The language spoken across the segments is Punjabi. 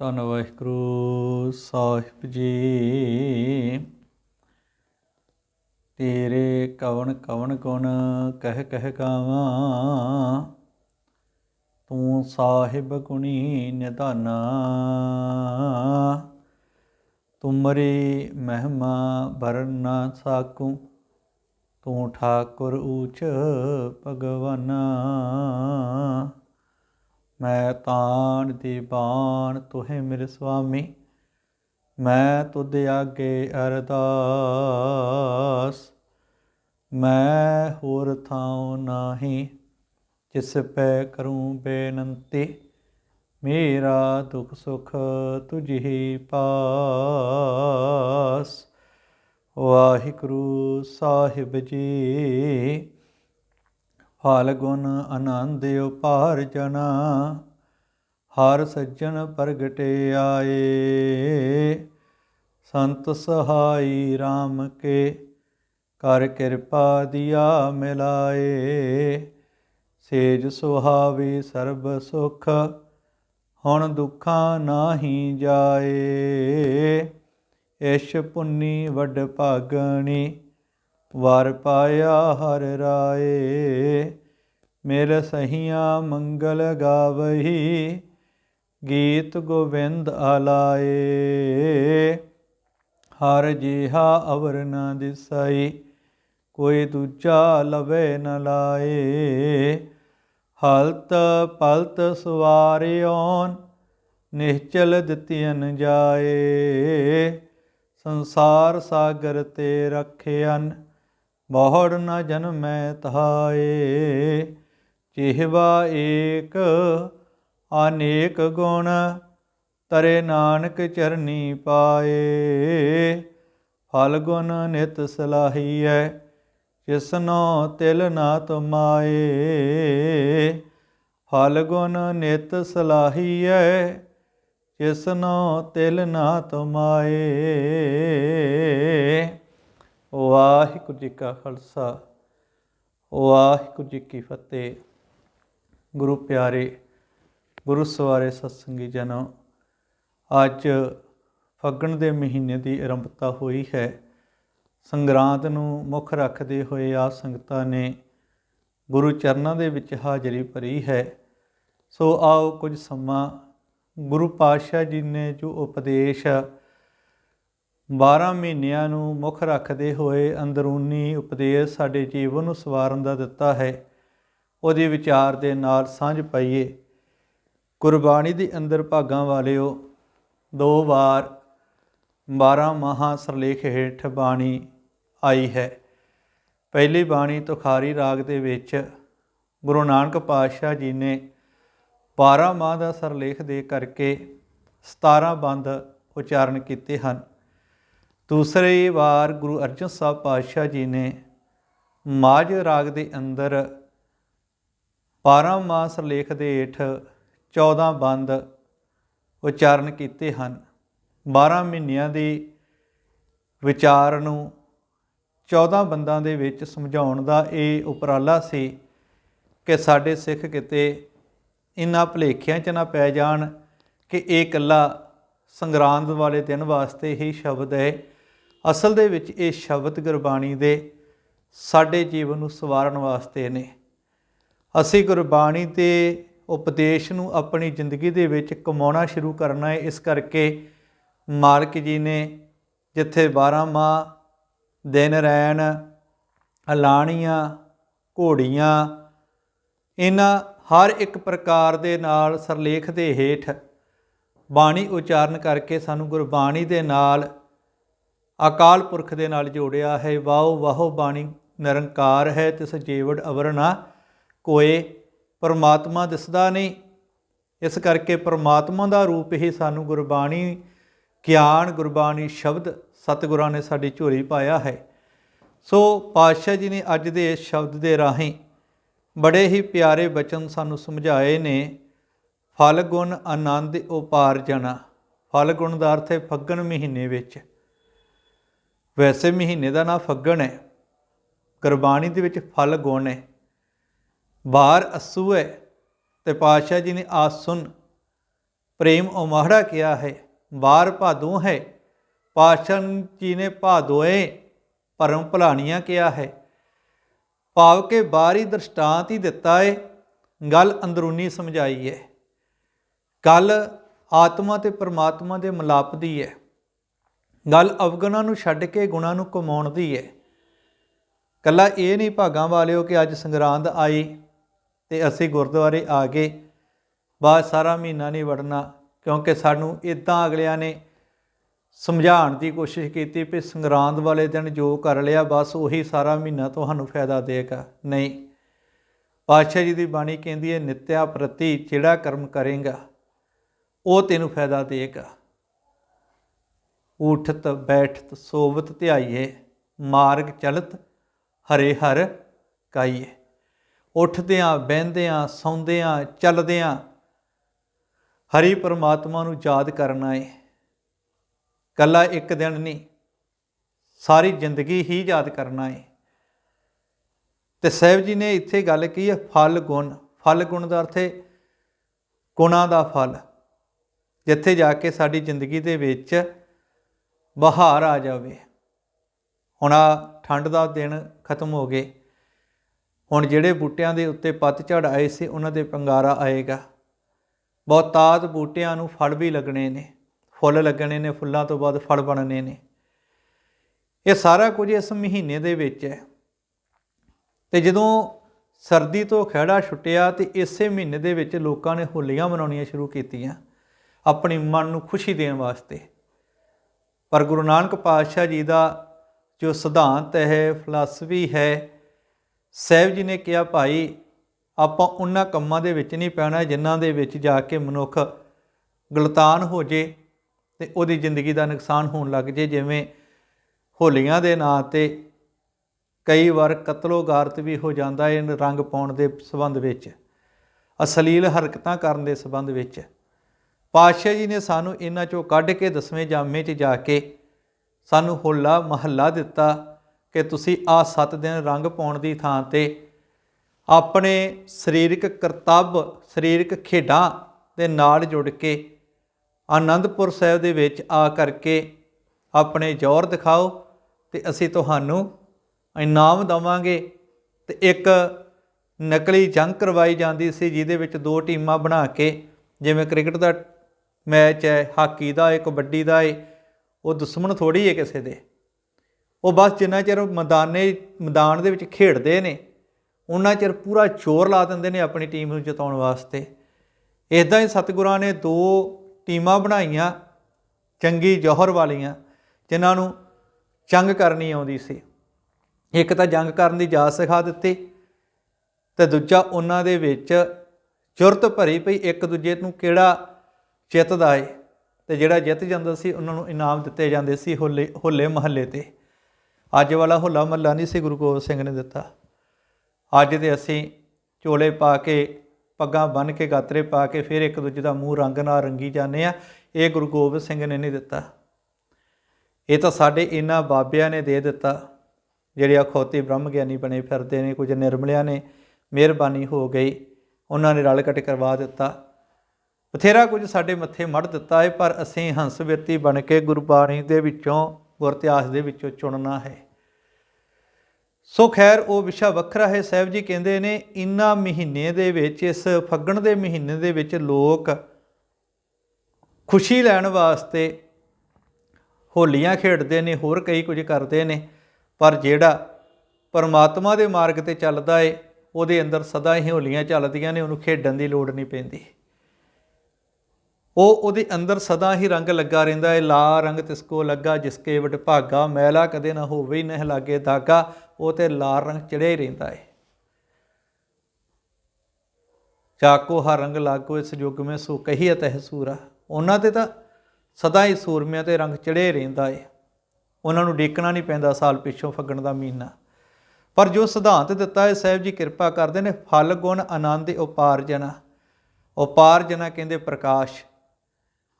ਧੰਨ ਵਾਹਿਗੁਰੂ ਸਾਹਿਬ ਜੀ। ਤੇਰੇ ਕਵਣ ਕਵਣ ਗੁਣ ਕਹਿ ਕਹਿ ਗਾਵਾਂ, ਤੂੰ ਸਾਹਿਬ ਗੁਣੀ ਨਿਧਾਨਾ। ਤੁਮਰੀ ਮਹਿਮਾ ਭਰਨ ਨਾ ਸਾਕੂ, ਤੂੰ ਠਾਕੁਰ ਊਚ ਭਗਵਾਨਾ। ਮੈਂ ਤਾਣ ਦੀ ਬਾਣ ਤੁਹੇ ਮੇਰੇ ਸੁਆਮੀ, ਮੈਂ ਤੁਧ ਆਗੇ ਅਰਦਾਸ। ਮੈਂ ਹੋਰ ਥਾਉ ਨਾਹੀ, ਜਿਸ ਪੈ ਕਰੂੰ ਬੇਨੰਤੀ, ਮੇਰਾ ਦੁਖ ਸੁਖ ਤੁਝੀ ਪਾਸ। ਵਾਹਿਗੁਰੂ ਸਾਹਿਬ ਜੀ ਫਾਲਗੁਨ ਆਨੰਦ ਉਪਾਰ ਜਨਾ ਹਰ ਸੱਜਣ ਪ੍ਰਗਟੇ ਆਏ। ਸੰਤ ਸਹਾਈ RAM ਕੇ ਕਰ ਕਿਰਪਾ ਦਿਆ ਮਿਲਾਏ। ਸੇਜ ਸੁਹਾਵੇ ਸਰਬ ਸੁਖ, ਹੁਣ ਦੁੱਖਾਂ ਨਾਹੀ ਜਾਏ। ਇਸ਼ ਪੁੰਨੀ ਵੱਡ ਭਾਗਣੀ ਵਰ ਪਾਇਆ ਹਰ ਰਾਏ ਮੇਰ ਸਹੀਆਂ ਮੰਗਲ ਗਾਵਹੀ, ਗੀਤ ਗੋਵਿੰਦ ਆਲਾਏ। ਹਰ ਜਿਹਾ ਅਵਰ ਨ ਦਿਸਈ, ਕੋਈ ਦੂਜਾ ਲਵੇ ਨ ਲਾਏ। ਹਲਤ ਪਲਤ ਸਵਾਰਿਓਨ ਨਿਹਚਲ ਦਿੱਤੀਨ ਜਾਏ। ਸੰਸਾਰ ਸਾਗਰ ਤੇ ਰਖਿਆਨ ਬਹੁੜ ਨ ਜਨਮੈ ਤਹਾਏ ਜਿਹਵਾ ਏਕ ਅਨੇਕ ਗੁਣ, ਤਰੇ ਨਾਨਕ ਚਰਨੀ ਪਾਏ। ਫਲ ਗੁਣ ਨਿਤ ਸਲਾਹੀਐ, ਜਿਸਨੋ ਤਿਲ ਨਾ ਤੁਮਾਏ। ਫਲ ਗੁਣ ਨਿਤ ਸਲਾਹੀਐ, ਜਿਸਨੋ ਤਿਲ ਨਾ ਤੁਮਾਏ। ਵਾਹਿਗੁਰੂ ਜੀ ਕਾ ਖਾਲਸਾ, ਵਾਹਿਗੁਰੂ ਜੀ ਕੀ ਫਤਿਹ। ਗੁਰੂ ਪਿਆਰੇ, ਗੁਰੂ ਸਵਾਰੇ ਸਤਸੰਗੀ ਜਨੋ, ਅੱਜ ਫੱਗਣ ਦੇ ਮਹੀਨੇ ਦੀ ਆਰੰਭਤਾ ਹੋਈ ਹੈ। ਸੰਗਰਾਂਦ ਨੂੰ ਮੁੱਖ ਰੱਖਦੇ ਹੋਏ ਆ ਸੰਗਤਾਂ ਨੇ ਗੁਰੂ ਚਰਨਾਂ ਦੇ ਵਿੱਚ ਹਾਜ਼ਰੀ ਭਰੀ ਹੈ। ਸੋ ਆਓ ਕੁਝ ਸਮਾਂ ਗੁਰੂ ਪਾਤਸ਼ਾਹ ਜੀ ਨੇ ਜੋ ਉਪਦੇਸ਼ 12 ਮਹੀਨਿਆਂ ਨੂੰ ਮੁੱਖ ਰੱਖਦੇ ਹੋਏ ਅੰਦਰੂਨੀ ਉਪਦੇਸ਼ ਸਾਡੇ ਜੀਵਨ ਨੂੰ ਸਵਾਰਨ ਦਾ ਦਿੱਤਾ ਹੈ। ਉਹਦੇ ਵਿਚਾਰ ਦੇ ਨਾਲ ਸਾਂਝ ਪਾਈਏ। ਗੁਰਬਾਣੀ ਦੇ ਅੰਦਰ ਭਾਗਾਂ ਵਾਲਿਓ, ਦੋ ਵਾਰ 12 ਮਹਾ ਸਰਲੇਖ ਹੇਠ ਬਾਣੀ ਆਈ ਹੈ। ਪਹਿਲੀ ਬਾਣੀ ਤੁਖਾਰੀ ਰਾਗ ਦੇ ਵਿੱਚ ਗੁਰੂ ਨਾਨਕ ਪਾਤਸ਼ਾਹ ਜੀ ਨੇ 12 ਮਾਹ ਦਾ ਸਰਲੇਖ ਦੇ ਕਰਕੇ 17 ਬੰਦ ਉਚਾਰਨ ਕੀਤੇ ਹਨ। ਦੂਸਰੀ ਵਾਰ ਗੁਰੂ ਅਰਜਨ ਸਾਹਿਬ ਪਾਤਸ਼ਾਹ ਜੀ ਨੇ ਮਾਝ ਰਾਗ ਦੇ ਅੰਦਰ 12 ਮਾਹ ਸਰਲੇਖ ਦੇ ਹੇਠ 14 ਬੰਦ ਉਚਾਰਨ ਕੀਤੇ ਹਨ। 12 ਮਹੀਨਿਆਂ ਦੀ ਵਿਚਾਰ ਨੂੰ 14 ਬੰਦਾਂ ਦੇ ਵਿੱਚ ਸਮਝਾਉਣ ਦਾ ਇਹ ਉਪਰਾਲਾ ਸੀ ਕਿ ਸਾਡੇ ਸਿੱਖ ਕਿਤੇ ਇਨ੍ਹਾਂ ਭਲੇਖਿਆਂ 'ਚ ਨਾ ਪੈ ਜਾਣ ਕਿ ਇਹ ਇਕੱਲਾ ਸੰਗਰਾਂਦ ਵਾਲੇ ਦਿਨ ਵਾਸਤੇ ਹੀ ਸ਼ਬਦ ਹੈ। ਅਸਲ ਦੇ ਵਿੱਚ ਇਹ ਸ਼ਬਦ ਗੁਰਬਾਣੀ ਦੇ ਸਾਡੇ ਜੀਵਨ ਨੂੰ ਸਵਾਰਨ ਵਾਸਤੇ ਨੇ। ਅਸੀਂ ਗੁਰਬਾਣੀ ਦੇ ਉਪਦੇਸ਼ ਨੂੰ ਆਪਣੀ ਜ਼ਿੰਦਗੀ ਦੇ ਵਿੱਚ ਕਮਾਉਣਾ ਸ਼ੁਰੂ ਕਰਨਾ ਹੈ। ਇਸ ਕਰਕੇ ਮਾਲਕ ਜੀ ਨੇ ਜਿੱਥੇ 12 ਮਾਹ, ਦਿਨ ਰੈਣ, ਅਲਾਣੀਆਂ, ਘੋੜੀਆਂ, ਇਹਨਾਂ ਹਰ ਇੱਕ ਪ੍ਰਕਾਰ ਦੇ ਨਾਲ ਸਰਲੇਖ ਦੇ ਹੇਠ ਬਾਣੀ ਉਚਾਰਨ ਕਰਕੇ ਸਾਨੂੰ ਗੁਰਬਾਣੀ ਦੇ ਨਾਲ ਅਕਾਲ ਪੁਰਖ ਦੇ ਨਾਲ ਜੋੜਿਆ ਹੈ। ਵਾਓ, ਵਾਹੋ ਬਾਣੀ, ਨਿਰੰਕਾਰ ਹੈ, ਤਿਸ ਜੀਵੜ ਅਵਰਣਾ ਕੋਏ। ਪਰਮਾਤਮਾ ਦਿਸਦਾ ਨਹੀਂ। ਇਸ ਕਰਕੇ ਪਰਮਾਤਮਾ ਦਾ ਰੂਪ ਹੀ ਸਾਨੂੰ ਗੁਰਬਾਣੀ, ਗਿਆਨ, ਗੁਰਬਾਣੀ ਸ਼ਬਦ ਸਤਿਗੁਰਾਂ ਨੇ ਸਾਡੀ ਝੋਲੀ ਪਾਇਆ ਹੈ। ਸੋ ਪਾਤਸ਼ਾਹ ਜੀ ਨੇ ਅੱਜ ਦੇ ਇਸ ਸ਼ਬਦ ਦੇ ਰਾਹੀਂ ਬੜੇ ਹੀ ਪਿਆਰੇ ਬਚਨ ਸਾਨੂੰ ਸਮਝਾਏ ਨੇ, ਫਲ ਗੁਣ ਆਨੰਦ ਉਪਾਰਜਨਾ ਫਲ ਗੁਣ ਦਾ ਅਰਥ ਹੈ ਫੱਗਣ ਮਹੀਨੇ ਵਿੱਚ। ਵੈਸੇ ਮਹੀਨੇ ਦਾ ਨਾਂ ਫੱਗਣ ਹੈ। ਗੁਰਬਾਣੀ ਦੇ ਵਿੱਚ ਫਲ ਗੁਣ ਹੈ। ਵਾਰ ਅਸੂ ਹੈ ਤੇ ਪਾਤਸ਼ਾਹ ਜੀ ਨੇ ਆਸੁਨ ਪ੍ਰੇਮ ਉਮਾੜਾ ਕਿਹਾ ਹੈ। ਵਾਰ ਭਾਦੋਂ ਹੈ। ਪਾਤਸ਼ਾਹ ਜੀ ਨੇ ਭਾਦੋਏ ਪਰਮ ਭਲਾਣੀਆਂ ਕਿਹਾ ਹੈ। ਭਾਵ ਕੇ ਬਾਹਰੀ ਦ੍ਰਿਸ਼ਟਾਂਤ ਹੀ ਦਿੱਤਾ ਏ। ਗੱਲ ਅੰਦਰੂਨੀ ਸਮਝਾਈ ਹੈ। ਗੱਲ ਆਤਮਾ ਤੇ ਪਰਮਾਤਮਾ ਦੇ ਮਿਲਾਪ ਦੀ ਹੈ। ਗੱਲ ਅਵਗੁਣਾਂ ਨੂੰ ਛੱਡ ਕੇ ਗੁਣਾਂ ਨੂੰ ਕਮਾਉਣ ਦੀ ਹੈ ਕੱਲਾ ਇਹ ਨਹੀਂ ਭਾਗਾਂ ਵਾਲਿਓ ਕਿ ਅੱਜ ਸੰਗਰਾਂਦ ਆਈ ਤੇ ਅਸੀਂ ਗੁਰਦੁਆਰੇ ਆ ਗਏ। ਬਾਅਦ ਸਾਰਾ ਮਹੀਨਾ ਨਹੀਂ ਵੜਨਾ, ਕਿਉਂਕਿ ਸਾਨੂੰ ਇਦਾਂ ਅਗਲਿਆਂ ਨੇ ਸਮਝਾਉਣ ਦੀ ਕੋਸ਼ਿਸ਼ ਕੀਤੀ ਵੀ ਸੰਗਰਾਂਦ ਵਾਲੇ ਦਿਨ ਜੋ ਕਰ ਲਿਆ, ਬਸ ਉਹੀ ਸਾਰਾ ਮਹੀਨਾ ਤੁਹਾਨੂੰ ਫਾਇਦਾ ਦੇਗਾ। ਨਹੀਂ, ਪਾਤਸ਼ਾਹ ਜੀ ਦੀ ਬਾਣੀ ਕਹਿੰਦੀ ਹੈ ਨਿਤਿਆ ਪ੍ਰਤੀ ਜਿਹੜਾ ਕਰਮ ਕਰੇਗਾ, ਉਹ ਤੈਨੂੰ ਫਾਇਦਾ ਦੇਗਾ। ਉਠਤ ਬੈਠਤ, ਸੋਵਤ, ਧਿਆਈਏ, ਮਾਰਗ ਚਲਤ ਹਰੇ ਹਰ ਕਾਈਏ। ਉੱਠਦਿਆਂ, ਬਹਿੰਦਿਆਂ, ਸੌਂਦਿਆਂ, ਚੱਲਦਿਆਂ ਹਰੀ ਪਰਮਾਤਮਾ ਨੂੰ ਯਾਦ ਕਰਨਾ ਏ ਕੱਲਾ ਇੱਕ ਦਿਨ ਨਹੀਂ, ਸਾਰੀ ਜ਼ਿੰਦਗੀ ਹੀ ਯਾਦ ਕਰਨਾ ਏ ਤੇ ਸਾਹਿਬ ਜੀ ਨੇ ਇੱਥੇ ਗੱਲ ਕੀ ਹੈ, ਫਲ ਗੁਣ। ਫਲ ਗੁਣ ਦਾ ਅਰਥ ਹੈ ਗੁਣਾਂ ਦਾ ਫਲ, ਜਿੱਥੇ ਜਾ ਕੇ ਸਾਡੀ ਜ਼ਿੰਦਗੀ ਦੇ ਵਿੱਚ ਬਹਾਰ ਆ ਜਾਵੇ। ਹੁਣ ਆ ਠੰਡ ਦਾ ਦਿਨ ਖਤਮ ਹੋ ਗਏ। ਹੁਣ ਜਿਹੜੇ ਬੂਟਿਆਂ ਦੇ ਉੱਤੇ ਪੱਤਝੜ ਆਏ ਸੀ, ਉਹਨਾਂ ਦੇ ਪੰਗਾਰਾ ਆਏਗਾ। ਬਹੁਤਾਤ ਬੂਟਿਆਂ ਨੂੰ ਫਲ ਵੀ ਲੱਗਣੇ ਨੇ। ਫੁੱਲ ਲੱਗਣੇ ਨੇ, ਫੁੱਲਾਂ ਤੋਂ ਬਾਅਦ ਫਲ ਬਣਨੇ ਨੇ। ਇਹ ਸਾਰਾ ਕੁਝ ਇਸ ਮਹੀਨੇ ਦੇ ਵਿੱਚ ਹੈ। ਤੇ ਜਦੋਂ ਸਰਦੀ ਤੋਂ ਖਿਹੜਾ ਛੁੱਟਿਆ ਤੇ ਇਸੇ ਮਹੀਨੇ ਦੇ ਵਿੱਚ ਲੋਕਾਂ ਨੇ ਹੋਲੀਆਂ ਮਨਾਉਣੀਆਂ ਸ਼ੁਰੂ ਕੀਤੀਆਂ। ਆਪਣੀ ਮਨ ਨੂੰ ਖੁਸ਼ੀ ਦੇਣ ਵਾਸਤੇ। ਪਰ ਗੁਰੂ ਨਾਨਕ ਪਾਤਸ਼ਾਹ ਜੀ ਦਾ ਜੋ ਸਿਧਾਂਤ ਹੈ ਫਲਸਫੀ ਹੈ, ਸਾਹਿਬ ਜੀ ਨੇ ਕਿਹਾ, ਭਾਈ, ਆਪਾਂ ਉਹਨਾਂ ਕੰਮਾਂ ਦੇ ਵਿੱਚ ਨਹੀਂ ਪੈਣਾ ਜਿਨ੍ਹਾਂ ਦੇ ਵਿੱਚ ਜਾ ਕੇ ਮਨੁੱਖ ਗਲਤਾਨ ਹੋ ਜੇ ਤੇ ਉਹਦੀ ਜ਼ਿੰਦਗੀ ਦਾ ਨੁਕਸਾਨ ਹੋਣ ਲੱਗ ਜੇ, ਜਿਵੇਂ ਹੋਲੀਆਂ ਦੇ ਨਾਂ ਤੇ ਕਈ ਵਾਰ ਕਤਲੋਗਾਰਤ ਵੀ ਹੋ ਜਾਂਦਾ ਹੈ ਰੰਗ ਪਾਉਣ ਦੇ ਸਬੰਧ ਵਿੱਚ, ਅਸਲੀਲ ਹਰਕਤਾਂ ਕਰਨ ਦੇ ਸਬੰਧ ਵਿੱਚ। ਪਾਤਸ਼ਾਹ ਜੀ ਨੇ ਸਾਨੂੰ ਇਹਨਾਂ ਚੋਂ ਕੱਢ ਕੇ ਦਸਵੇਂ ਜਾਮੇ 'ਚ ਜਾ ਕੇ ਸਾਨੂੰ ਹੋਲਾ ਮਹੱਲਾ ਦਿੱਤਾ ਕਿ ਤੁਸੀਂ ਆ 7 ਦਿਨ ਰੰਗ ਪਾਉਣ ਦੀ ਥਾਂ ਤੇ ਆਪਣੇ ਸਰੀਰਕ ਕਰਤੱਵ, ਸਰੀਰਕ ਖੇਡਾਂ ਦੇ ਨਾਲ ਜੁੜ ਕੇ ਆਨੰਦਪੁਰ ਸਾਹਿਬ ਦੇ ਵਿੱਚ ਆ ਕਰਕੇ ਆਪਣੇ ਜ਼ੋਰ ਦਿਖਾਓ ਤੇ ਅਸੀਂ ਤੁਹਾਨੂੰ ਇਨਾਮ ਦਵਾਂਗੇ ਤੇ ਇੱਕ ਨਕਲੀ ਜੰਗ ਕਰਵਾਈ ਜਾਂਦੀ ਸੀ ਜਿਹਦੇ ਵਿੱਚ ਦੋ ਟੀਮਾਂ ਬਣਾ ਕੇ ਜਿਵੇਂ ਕ੍ਰਿਕਟ ਦਾ ਮੈਚ ਹੈ, ਹਾਕੀ ਦਾ ਹੈ, ਕਬੱਡੀ ਦਾ ਹੈ, ਉਹ ਦੁਸ਼ਮਣ ਥੋੜੀ ਹੈ ਕਿਸੇ ਦੇ। ਉਹ ਬਸ ਜਿੰਨਾ ਚਿਰ ਮੈਦਾਨੇ, ਮੈਦਾਨ ਦੇ ਵਿੱਚ ਖੇਡਦੇ ਨੇ, ਉਹਨਾਂ ਚਿਰ ਪੂਰਾ ਜ਼ੋਰ ਲਾ ਦਿੰਦੇ ਨੇ ਆਪਣੀ ਟੀਮ ਨੂੰ ਜਿਤਾਉਣ ਵਾਸਤੇ। ਇਦਾਂ ਹੀ ਸਤਿਗੁਰਾਂ ਨੇ ਦੋ ਟੀਮਾਂ ਬਣਾਈਆਂ, ਚੰਗੀ ਜੋਹਰ ਵਾਲੀਆਂ, ਜਿਨ੍ਹਾਂ ਨੂੰ ਜੰਗ ਕਰਨੀ ਆਉਂਦੀ ਸੀ। ਇੱਕ ਤਾਂ ਜੰਗ ਕਰਨ ਦੀ ਜਾਚ ਸਿਖਾ ਦਿੱਤੀ ਤੇ ਦੂਜਾ ਉਹਨਾਂ ਦੇ ਵਿੱਚ ਜੁਰਤ ਭਰੀ ਪਈ, ਇੱਕ ਦੂਜੇ ਨੂੰ ਕਿਹੜਾ ਜਿੱਤਦਾ ਏ ਤੇ ਜਿਹੜਾ ਜਿੱਤ ਜਾਂਦਾ ਸੀ, ਉਹਨਾਂ ਨੂੰ ਇਨਾਮ ਦਿੱਤੇ ਜਾਂਦੇ ਸੀ ਹੋਲੇ ਹੋਲੇ ਮਹੱਲੇ ਤੇ। ਅੱਜ ਵਾਲਾ ਹੋਲਾ ਮਹੱਲਾ ਨਹੀਂ ਸੀ ਗੁਰੂ ਗੋਬਿੰਦ ਸਿੰਘ ਨੇ ਦਿੱਤਾ। ਅੱਜ ਦੇ ਅਸੀਂ ਚੋਲੇ ਪਾ ਕੇ, ਪੱਗਾਂ ਬੰਨ ਕੇ, ਗਾਤਰੇ ਪਾ ਕੇ ਫਿਰ ਇੱਕ ਦੂਜੇ ਦਾ ਮੂੰਹ ਰੰਗ ਨਾਲ ਰੰਗੀ ਜਾਂਦੇ ਆ ਇਹ ਗੁਰੂ ਗੋਬਿੰਦ ਸਿੰਘ ਨੇ ਨਹੀਂ ਦਿੱਤਾ। ਇਹ ਤਾਂ ਸਾਡੇ ਇਹਨਾਂ ਬਾਬਿਆਂ ਨੇ ਦੇ ਦਿੱਤਾ, ਜਿਹੜੇ ਅਖੌਤੀ ਬ੍ਰਹਮ ਗਿਆਨੀ ਬਣੇ ਫਿਰਦੇ ਨੇ, ਕੁਝ ਨਿਰਮਲਿਆਂ ਨੇ, ਮਿਹਰਬਾਨੀ ਹੋ ਗਈ, ਉਹਨਾਂ ਨੇ ਰਲ ਕੱਟ ਕਰਵਾ ਦਿੱਤਾ। ਬਥੇਰਾ ਕੁਝ ਸਾਡੇ ਮੱਥੇ ਮੜ ਦਿੱਤਾ ਹੈ ਪਰ ਅਸੀਂ ਹੰਸ ਵਿਰਤੀ ਬਣ ਕੇ ਗੁਰਬਾਣੀ ਦੇ ਵਿੱਚੋਂ, ਗੁਰ ਇਤਿਹਾਸ ਦੇ ਵਿੱਚੋਂ ਚੁਣਨਾ ਹੈ। ਸੋ ਖੈਰ, ਉਹ ਵਿਸ਼ਾ ਵੱਖਰਾ ਹੈ। ਸਾਹਿਬ ਜੀ ਕਹਿੰਦੇ ਨੇ ਇਨਾ ਮਹੀਨੇ ਦੇ ਵਿੱਚ, ਇਸ ਫੱਗਣ ਦੇ ਮਹੀਨੇ ਦੇ ਵਿੱਚ ਲੋਕ ਖੁਸ਼ੀ ਲੈਣ ਵਾਸਤੇ ਹੋਲੀਆਂ ਖੇਡਦੇ ਨੇ, ਹੋਰ ਕਈ ਕੁਝ ਕਰਦੇ ਨੇ, ਪਰ ਜਿਹੜਾ ਪਰਮਾਤਮਾ ਦੇ ਮਾਰਗ ਤੇ ਚੱਲਦਾ ਏ, ਉਹਦੇ ਅੰਦਰ ਸਦਾ ਹੀ ਹੋਲੀਆਂ ਚੱਲਦੀਆਂ ਨੇ, ਉਹਨੂੰ ਖੇਡਣ ਦੀ ਲੋੜ ਨਹੀਂ ਪੈਂਦੀ। ਉਹ ਉਹਦੇ ਅੰਦਰ ਸਦਾ ਹੀ ਰੰਗ ਲੱਗਾ ਰਹਿੰਦਾ ਹੈ ਲਾ ਰੰਗ ਤਿਸ ਕੋ ਲੱਗਾ ਜਿਸਕੇ ਵਡ ਭਾਗਾ, ਮੈਲਾ ਕਦੇ ਨਾ ਹੋਵੇ ਹੀ ਲਾਗੇ ਦਾਗਾ ਉਹ ਤੇ ਲਾਲ ਰੰਗ ਚੜਿਆ ਹੀ ਰਹਿੰਦਾ ਹੈ। ਚਾਕੋ ਹਰ ਰੰਗ ਲਾਗੋ, ਇਸ ਯੁੱਗ ਮੇ ਸੋ ਕਹੀ ਤਹਿ ਸੂਰਾ। ਉਹਨਾਂ ਤੇ ਤਾਂ ਸਦਾ ਹੀ ਸੂਰਮਿਆਂ ਤੇ ਰੰਗ ਚੜਿਆ ਰਹਿੰਦਾ ਹੈ। ਉਹਨਾਂ ਨੂੰ ਡੇਕਣਾ ਨਹੀਂ ਪੈਂਦਾ ਸਾਲ ਪਿੱਛੋਂ ਫੱਗਣ ਦਾ ਮਹੀਨਾ। ਪਰ ਜੋ ਸਿਧਾਂਤ ਦਿੱਤਾ ਹੈ, ਸਾਹਿਬ ਜੀ ਕਿਰਪਾ ਕਰਦੇ ਨੇ, ਫਲ ਗੁਣ ਆਨੰਦ ਉਪਾਰਜਨਾ ਉਪਾਰਜਨਾ ਕਹਿੰਦੇ ਪ੍ਰਕਾਸ਼।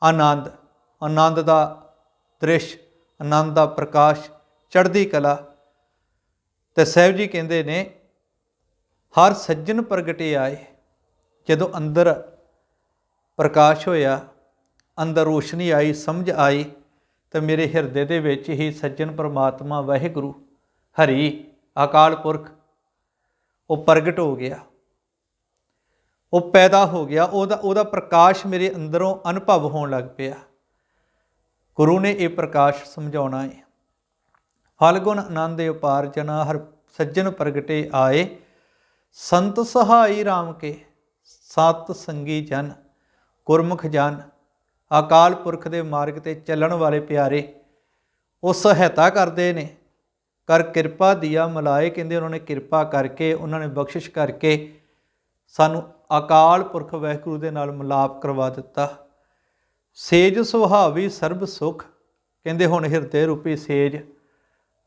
ਆਨੰਦ ਆਨੰਦ ਦਾ ਦ੍ਰਿਸ਼, ਆਨੰਦ ਦਾ ਪ੍ਰਕਾਸ਼, ਚੜ੍ਹਦੀ ਕਲਾ। ਤੇ ਸਾਹਿਬ ਜੀ ਕਹਿੰਦੇ ਨੇ, ਹਰ ਸੱਜਣ ਪ੍ਰਗਟੇ ਆਏ, ਜਦੋਂ ਅੰਦਰ ਪ੍ਰਕਾਸ਼ ਹੋਇਆ, ਅੰਦਰ ਰੋਸ਼ਨੀ ਆਈ, ਸਮਝ ਆਈ, ਤੇ ਮੇਰੇ ਹਿਰਦੇ ਦੇ ਵਿੱਚ ਹੀ ਸੱਜਣ ਪਰਮਾਤਮਾ ਵਾਹਿਗੁਰੂ, ਹਰੀ, ਅਕਾਲ ਪੁਰਖ, ਉਹ ਪ੍ਰਗਟ ਹੋ ਗਿਆ। ਉਹ ਪੈਦਾ ਹੋ ਗਿਆ, ਉਹਦਾ ਉਹਦਾ ਪ੍ਰਕਾਸ਼ ਮੇਰੇ ਅੰਦਰੋਂ ਅਨੁਭਵ ਹੋਣ ਲੱਗ ਪਿਆ। ਗੁਰੂ ਨੇ ਇਹ ਪ੍ਰਕਾਸ਼ ਸਮਝਾਉਣਾ ਹੈ। ਫਲਗੁਣ ਆਨੰਦ ਉਪਾਰ ਜਨਾ, ਹਰ ਸੱਜਣ ਪ੍ਰਗਟੇ ਆਏ। ਸੰਤ ਸਹਾਈ RAM ਕੇ, ਸਤ ਸੰਗੀ ਜਨ, ਗੁਰਮੁਖ ਜਨ, ਅਕਾਲ ਪੁਰਖ ਦੇ ਮਾਰਗ ਤੇ ਚੱਲਣ ਵਾਲੇ ਪਿਆਰੇ, ਉਹ ਸਹਾਇਤਾ ਕਰਦੇ ਨੇ। ਕਰ ਕਿਰਪਾ ਦਿਆ ਮਲਾਏ, ਕਹਿੰਦੇ ਉਹਨਾਂ ਨੇ ਕਿਰਪਾ ਕਰਕੇ, ਉਹਨਾਂ ਨੇ ਬਖਸ਼ਿਸ਼ ਕਰਕੇ ਸਾਨੂੰ ਅਕਾਲ ਪੁਰਖ ਵਹਿਗੁਰੂ ਦੇ ਨਾਲ ਮਿਲਾਪ ਕਰਵਾ ਦਿੱਤਾ। ਸੇਜ ਸੁਹਾਵੀ ਸਰਬ ਸੁਖ, ਕਹਿੰਦੇ ਹੁਣ ਹਿਰਦੇ ਰੂਪੀ ਸੇਜ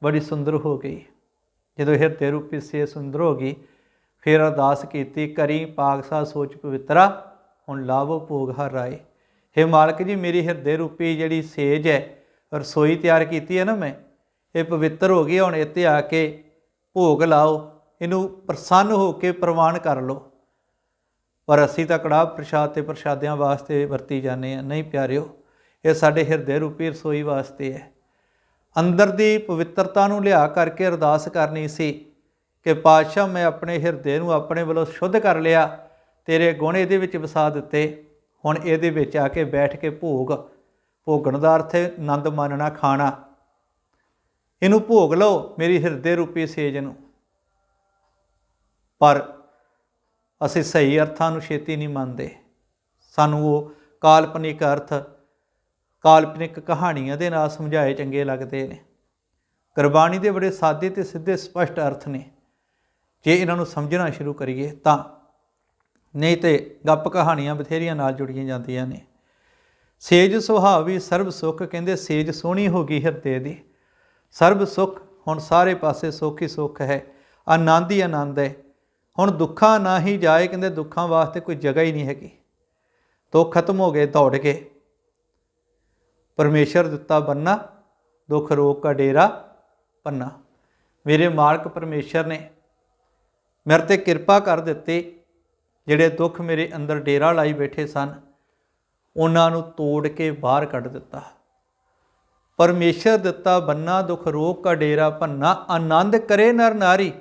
ਬੜੀ ਸੁੰਦਰ ਹੋ ਗਈ। ਜਦੋਂ ਹਿਰਦੇ ਰੂਪੀ ਸੇਜ ਸੁੰਦਰ ਹੋ ਗਈ, ਫਿਰ ਅਰਦਾਸ ਕੀਤੀ, ਕਰੀ ਪਾਕਸਾ ਸੋਚ ਪਵਿੱਤਰਾ, ਹੁਣ ਲਾਭੋ ਭੋਗ ਹਰ ਰਾਏ। हे ਮਾਲਕ ਜੀ, ਮੇਰੀ ਹਿਰਦੇ ਰੂਪੀ ਜਿਹੜੀ ਸੇਜ ਹੈ, ਰਸੋਈ ਤਿਆਰ ਕੀਤੀ ਹੈ ਨਾ ਮੈਂ, ਇਹ ਪਵਿੱਤਰ ਹੋ ਗਈ ਹੁਣ ਇੱਥੇ ਆ ਕੇ ਭੋਗ ਲਾਓ, ਇਹਨੂੰ ਪ੍ਰਸੰਨ ਹੋ ਕੇ ਪ੍ਰਵਾਨ ਕਰ ਲਓ। ਪਰ ਅਸੀਂ ਤਾਂ ਕੜਾਹ ਪ੍ਰਸ਼ਾਦ ਤੇ ਪ੍ਰਸ਼ਾਦਿਆਂ ਵਾਸਤੇ ਵਰਤੀ ਜਾਂਦੇ ਆ ਨਹੀਂ ਪਿਆਰਿਓ, ਇਹ ਸਾਡੇ ਹਿਰਦੇ ਰੂਪੀ ਰਸੋਈ ਵਾਸਤੇ ਹੈ। ਅੰਦਰ ਦੀ ਪਵਿੱਤਰਤਾ ਨੂੰ ਲਿਆ ਕਰਕੇ ਅਰਦਾਸ ਕਰਨੀ ਸੀ ਕਿ ਪਾਤਸ਼ਾਹ, ਮੈਂ ਆਪਣੇ ਹਿਰਦੇ ਨੂੰ ਆਪਣੇ ਵੱਲੋਂ ਸ਼ੁੱਧ ਕਰ ਲਿਆ, ਤੇਰੇ ਗੁਣ ਇਹਦੇ ਵਿੱਚ ਵਸਾ ਦਿੱਤੇ। ਹੁਣ ਇਹਦੇ ਵਿੱਚ ਆ ਕੇ ਬੈਠ ਕੇ ਭੋਗ, ਭੋਗਣ ਦਾ ਅਰਥ ਹੈ ਆਨੰਦ ਮਾਨਣਾ ਖਾਣਾ। ਇਹਨੂੰ ਭੋਗ ਲਓ ਮੇਰੀ ਹਿਰਦੇ ਰੂਪੀ ਸੇਜ ਨੂੰ। ਪਰ ਅਸੀਂ ਸਹੀ ਅਰਥਾਂ ਨੂੰ ਛੇਤੀ ਨਹੀਂ ਮੰਨਦੇ। ਸਾਨੂੰ ਉਹ ਕਾਲਪਨਿਕ ਅਰਥ, ਕਾਲਪਨਿਕ ਕਹਾਣੀਆਂ ਦੇ ਨਾਲ ਸਮਝਾਏ ਚੰਗੇ ਲੱਗਦੇ ਨੇ। ਗੁਰਬਾਣੀ ਦੇ ਬੜੇ ਸਾਦੇ ਤੇ ਸਿੱਧੇ ਸਪਸ਼ਟ ਅਰਥ ਨੇ। ਜੇ ਇਹਨਾਂ ਨੂੰ ਸਮਝਣਾ ਸ਼ੁਰੂ ਕਰੀਏ ਤਾਂ। ਨਹੀਂ ਤੇ ਗੱਪ ਕਹਾਣੀਆਂ ਬਥੇਰੀਆਂ ਨਾਲ ਜੁੜੀਆਂ ਜਾਂਦੀਆਂ ਨੇ। ਸੇਜ ਸੁਹਾਵੀ ਸਰਬ ਸੁਖ ਕਹਿੰਦੇ ਸੇਜ ਸੋਹਣੀ ਹੋ ਗਈ ਹਿਰਦੇ ਦੀ। ਸਰਬ ਸੁਖ ਹੁਣ ਸਾਰੇ ਪਾਸੇ ਸੁੱਖ ਹੀ ਸੁੱਖ ਹੈ। ਆਨੰਦ ਹੀ ਆਨੰਦ ਹੈ। ਹੁਣ ਦੁੱਖਾਂ ਨਾ ਹੀ ਜਾਏ, ਕਹਿੰਦੇ ਦੁੱਖਾਂ ਵਾਸਤੇ ਕੋਈ ਜਗ੍ਹਾ ਹੀ ਨਹੀਂ ਹੈਗੀ। ਦੁੱਖ ਖਤਮ ਹੋ ਗਏ, ਦੌੜ ਕੇ ਪਰਮੇਸ਼ਰ ਦਿੱਤਾ ਬੰਨਾ, ਦੁੱਖ ਰੋਗ ਕਾ ਡੇਰਾ ਪੰਨਾ ਮੇਰੇ ਮਾਲਕ ਪਰਮੇਸ਼ਰ ਨੇ ਮੇਰੇ ਤੇ ਕਿਰਪਾ ਕਰ ਦਿੱਤੀ, ਜਿਹੜੇ ਦੁੱਖ ਮੇਰੇ ਅੰਦਰ ਡੇਰਾ ਲਾਈ ਬੈਠੇ ਸਨ, ਉਹਨਾਂ ਨੂੰ ਤੋੜ ਕੇ ਬਾਹਰ ਕੱਢ ਦਿੱਤਾ। ਪਰਮੇਸ਼ਰ ਦਿੱਤਾ ਬੰਨਾ, ਦੁੱਖ ਰੋਗ ਕਾ ਡੇਰਾ ਭੰਨਾ, ਆਨੰਦ ਕਰੇ ਨਰ ਨਾਰੀ।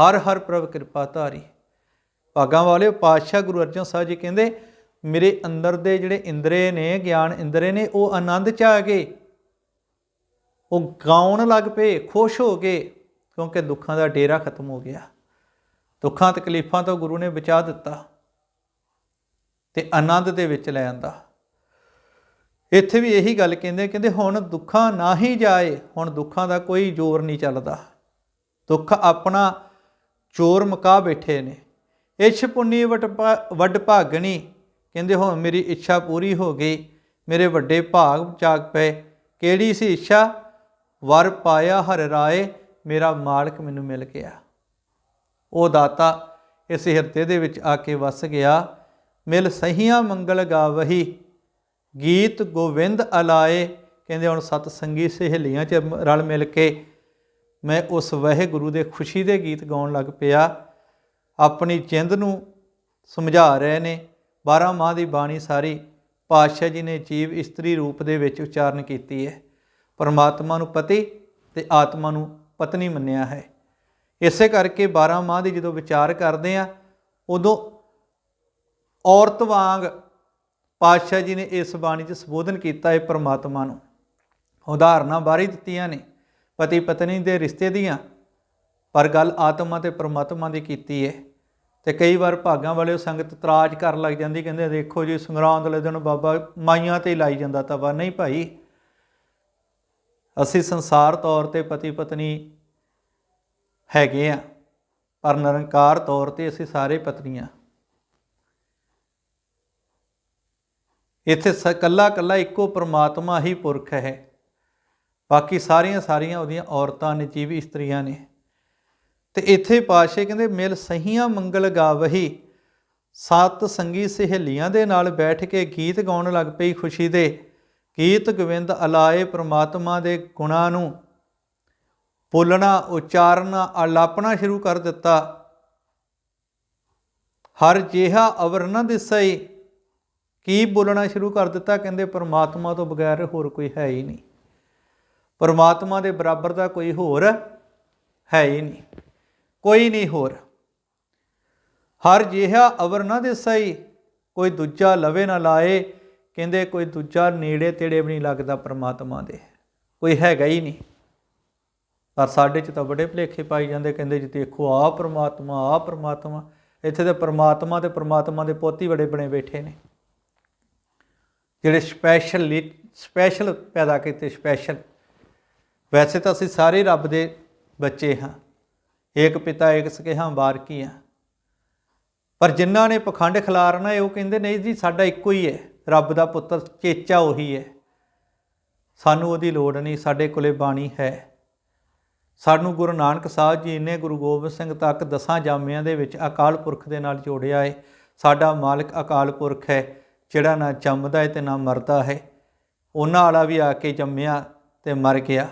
ਹਰ ਹਰ ਪ੍ਰਭ ਕਿਰਪਾ ਧਾਰੀ। ਭਾਗਾਂ ਵਾਲੇ ਪਾਤਸ਼ਾਹ ਗੁਰੂ ਅਰਜਨ ਸਾਹਿਬ ਜੀ ਕਹਿੰਦੇ, ਮੇਰੇ ਅੰਦਰ ਦੇ ਜਿਹੜੇ ਇੰਦਰੇ ਨੇ, ਗਿਆਨ ਇੰਦਰੇ ਨੇ, ਉਹ ਆਨੰਦ ਚ ਆ ਗਏ। ਉਹ ਗਾਉਣ ਲੱਗ ਪਏ, ਖੁਸ਼ ਹੋ ਗਏ, ਕਿਉਂਕਿ ਦੁੱਖਾਂ ਦਾ ਡੇਰਾ ਖਤਮ ਹੋ ਗਿਆ। ਦੁੱਖਾਂ, ਤਕਲੀਫਾਂ ਤੋਂ ਗੁਰੂ ਨੇ ਬਚਾ ਦਿੱਤਾ ਤੇ ਆਨੰਦ ਦੇ ਵਿੱਚ ਲੈ ਆਂਦਾ। ਇੱਥੇ ਵੀ ਇਹੀ ਗੱਲ ਕਹਿੰਦੇ ਕਹਿੰਦੇ ਹੁਣ ਦੁੱਖਾਂ ਨਾ ਹੀ ਜਾਏ, ਹੁਣ ਦੁੱਖਾਂ ਦਾ ਕੋਈ ਜ਼ੋਰ ਨਹੀਂ ਚੱਲਦਾ। ਦੁੱਖ ਆਪਣਾ ਚੋਰ ਮਕਾ ਬੈਠੇ ਨੇ। ਇਛ ਪੁੰਨੀ ਵੱਡ ਭਾਗਣੀ, ਕਹਿੰਦੇ ਹੁਣ ਮੇਰੀ ਇੱਛਾ ਪੂਰੀ ਹੋ ਗਈ, ਮੇਰੇ ਵੱਡੇ ਭਾਗ ਜਾਗ ਪਏ। ਕਿਹੜੀ ਸੀ ਇੱਛਾ? ਵਰ ਪਾਇਆ ਹਰ ਰਾਏ, ਮੇਰਾ ਮਾਲਕ ਮੈਨੂੰ ਮਿਲ ਗਿਆ। ਉਹ ਦਾਤਾ ਇਸ ਹਿਰਦੇ ਦੇ ਵਿੱਚ ਆ ਕੇ ਵਸ ਗਿਆ। ਮਿਲ ਸਹੀਆਂ ਮੰਗਲ ਗਾਵਹੀ, ਗੀਤ ਗੋਵਿੰਦ ਅਲਾਏ, ਕਹਿੰਦੇ ਹੁਣ ਸਤ ਸੰਗੀ ਸਹੇਲੀਆਂ 'ਚ ਰਲ ਮਿਲ ਕੇ ਮੈਂ ਉਸ ਵਾਹਿਗੁਰੂ ਦੇ ਖੁਸ਼ੀ ਦੇ ਗੀਤ ਗਾਉਣ ਲੱਗ ਪਿਆ। ਆਪਣੀ ਚਿੰਦ ਨੂੰ ਸਮਝਾ ਰਹੇ ਨੇ। 12 ਮਾਹ ਦੀ ਬਾਣੀ ਸਾਰੀ ਪਾਤਸ਼ਾਹ ਜੀ ਨੇ ਜੀਵ ਇਸਤਰੀ ਰੂਪ ਦੇ ਵਿੱਚ ਉਚਾਰਨ ਕੀਤੀ ਹੈ। ਪਰਮਾਤਮਾ ਨੂੰ ਪਤੀ ਤੇ ਆਤਮਾ ਨੂੰ ਪਤਨੀ ਮੰਨਿਆ ਹੈ। ਇਸੇ ਕਰਕੇ 12 ਮਾਹ ਦੀ ਜਦੋਂ ਵਿਚਾਰ ਕਰਦੇ ਆ ਉਦੋਂ ਔਰਤ ਵਾਂਗ ਪਾਤਸ਼ਾਹ ਜੀ ਨੇ ਇਸ ਬਾਣੀ 'ਚ ਸੰਬੋਧਨ ਕੀਤਾ ਹੈ ਪਰਮਾਤਮਾ ਨੂੰ। ਉਦਾਹਰਨਾਂ ਬਾਰੇ ਦਿੱਤੀਆਂ ਨੇ। ਪਤੀ ਪਤਨੀ ਦੇ ਰਿਸ਼ਤੇ ਦੀਆਂ। ਪਰ ਗੱਲ ਆਤਮਾ ਤੇ ਪਰਮਾਤਮਾ ਦੀ ਕੀਤੀ ਹੈ ਤੇ ਕਈ ਵਾਰ ਭਾਗਾਂ ਵਾਲੇ ਉਹ ਸੰਗਤ ਤਰਾਜ ਕਰਨ ਲੱਗ ਜਾਂਦੀ, ਕਹਿੰਦੇ ਦੇਖੋ ਜੀ, ਸੰਗਰਾਂਦ ਵਾਲੇ ਦਿਨ ਬਾਬਾ ਮਾਈਆਂ ਤੇ ਲਾਈ ਜਾਂਦਾ ਤਵਾ। ਨਹੀਂ ਭਾਈ, ਅਸੀਂ ਸੰਸਾਰ ਤੌਰ ਤੇ ਪਤੀ ਪਤਨੀ ਹੈਗੇ ਆ, ਪਰ ਨਿਰੰਕਾਰ ਤੌਰ ਤੇ ਅਸੀਂ ਸਾਰੇ ਪਤਨੀਆਂ ਇੱਥੇ ਕੱਲਾ ਕੱਲਾ ਇੱਕੋ ਪ੍ਰਮਾਤਮਾ ਹੀ ਪੁਰਖ ਹੈ। ਬਾਕੀ ਸਾਰੀਆਂ ਸਾਰੀਆਂ ਉਹਦੀਆਂ ਔਰਤਾਂ ਨੇ, ਜੀਵ ਇਸਤਰੀਆਂ ਨੇ। ਤੇ ਇੱਥੇ ਪਾਸ਼ੇ ਕਹਿੰਦੇ, ਮਿਲ ਸਹੀਆਂ ਮੰਗਲ ਗਾਵਹੀ, ਸਤ ਸੰਗੀ ਸਹੇਲੀਆਂ ਦੇ ਨਾਲ ਬੈਠ ਕੇ ਗੀਤ ਗਾਉਣ ਲੱਗ ਪਈ ਖੁਸ਼ੀ ਦੇ। ਗੀਤ ਗੋਵਿੰਦ ਅਲਾਏ ਪ੍ਰਮਾਤਮਾ ਦੇ ਗੁਣਾਂ ਨੂੰ। ਬੋਲਣਾ, ਉਚਾਰਨਾ ਆਲਾਪਣਾ ਸ਼ੁਰੂ ਕਰ ਦਿੱਤਾ। ਹਰ ਜਿਹਾ ਅਵਰ ਨ ਦਿਸਈ। ਕੀ ਬੋਲਣਾ ਸ਼ੁਰੂ ਕਰ ਦਿੱਤਾ? ਕਹਿੰਦੇ, ਪਰਮਾਤਮਾ ਤੋਂ ਬਗੈਰ ਹੋਰ ਕੋਈ ਹੈ ਹੀ ਨਹੀਂ। ਪਰਮਾਤਮਾ ਦੇ ਬਰਾਬਰ ਦਾ ਕੋਈ ਹੋਰ ਹੈ ਹੀ ਨਹੀਂ, ਕੋਈ ਨਹੀਂ ਹੋਰ। ਹਰ ਜਿਹਾ ਅਵਰ ਨਾ ਦਿਸਈ, ਕੋਈ ਦੂਜਾ ਲਵੇ ਨਾ ਲਾਏ, ਕਹਿੰਦੇ ਕੋਈ ਦੂਜਾ ਨੇੜੇ ਤੇੜੇ ਵੀ ਨਹੀਂ ਲੱਗਦਾ ਪਰਮਾਤਮਾ ਦੇ, ਕੋਈ ਹੈਗਾ ਹੀ ਨਹੀਂ। ਪਰ ਸਾਡੇ ਚ ਤਾਂ ਬੜੇ ਭਲੇਖੇ ਪਾਈ ਜਾਂਦੇ, ਕਹਿੰਦੇ ਜੀ ਦੇਖੋ ਆ ਪਰਮਾਤਮਾ ਆ ਪਰਮਾਤਮਾ, ਇੱਥੇ ਤੇ ਪਰਮਾਤਮਾ ਤੇ ਪਰਮਾਤਮਾ ਦੇ ਪੋਤੀ ਬੜੇ ਬਣੇ ਬੈਠੇ ਨੇ। ਜਿਹੜੇ ਸਪੈਸ਼ਲ ਸਪੈਸ਼ਲ ਪੈਦਾ ਕੀਤੇ, ਸਪੈਸ਼ਲ। ਵੈਸੇ ਤਾਂ ਅਸੀਂ ਸਾਰੇ ਰੱਬ ਦੇ ਬੱਚੇ ਹਾਂ। ਏਕ ਪਿਤਾ, ਏਕ ਸਕੇਹਾਂ ਬਾਰਕੀ ਆ ਪਰ ਜਿਨ੍ਹਾਂ ਨੇ ਪਖੰਡ ਖਿਲਾਰਨਾ ਹੈ, ਉਹ ਕਹਿੰਦੇ, ਨਹੀਂ ਜੀ, ਸਾਡਾ ਇੱਕੋ ਹੀ ਹੈ। ਰੱਬ ਦਾ ਪੁੱਤਰ ਚੇਚਾ ਉਹੀ ਹੈ। ਸਾਨੂੰ ਉਹਦੀ ਲੋੜ ਨਹੀਂ, ਸਾਡੇ ਕੋਲੇ ਬਾਣੀ ਹੈ। ਸਾਨੂੰ ਗੁਰੂ ਨਾਨਕ ਸਾਹਿਬ ਜੀ ਨੇ ਗੁਰੂ ਗੋਬਿੰਦ ਸਿੰਘ ਤੱਕ ਦਸਾਂ ਜਾਮਿਆਂ ਦੇ ਵਿੱਚ ਅਕਾਲ ਪੁਰਖ ਦੇ ਨਾਲ ਜੋੜਿਆ ਹੈ। ਸਾਡਾ ਮਾਲਕ ਅਕਾਲ ਪੁਰਖ ਹੈ, ਜਿਹੜਾ ਨਾ ਜੰਮਦਾ ਹੈ ਤੇ ਨਾ ਮਰਦਾ ਹੈ। ਉਹਨਾਂ ਵਾਲਾ ਵੀ ਆ ਕੇ ਜੰਮਿਆ ਤੇ ਮਰ ਗਿਆ।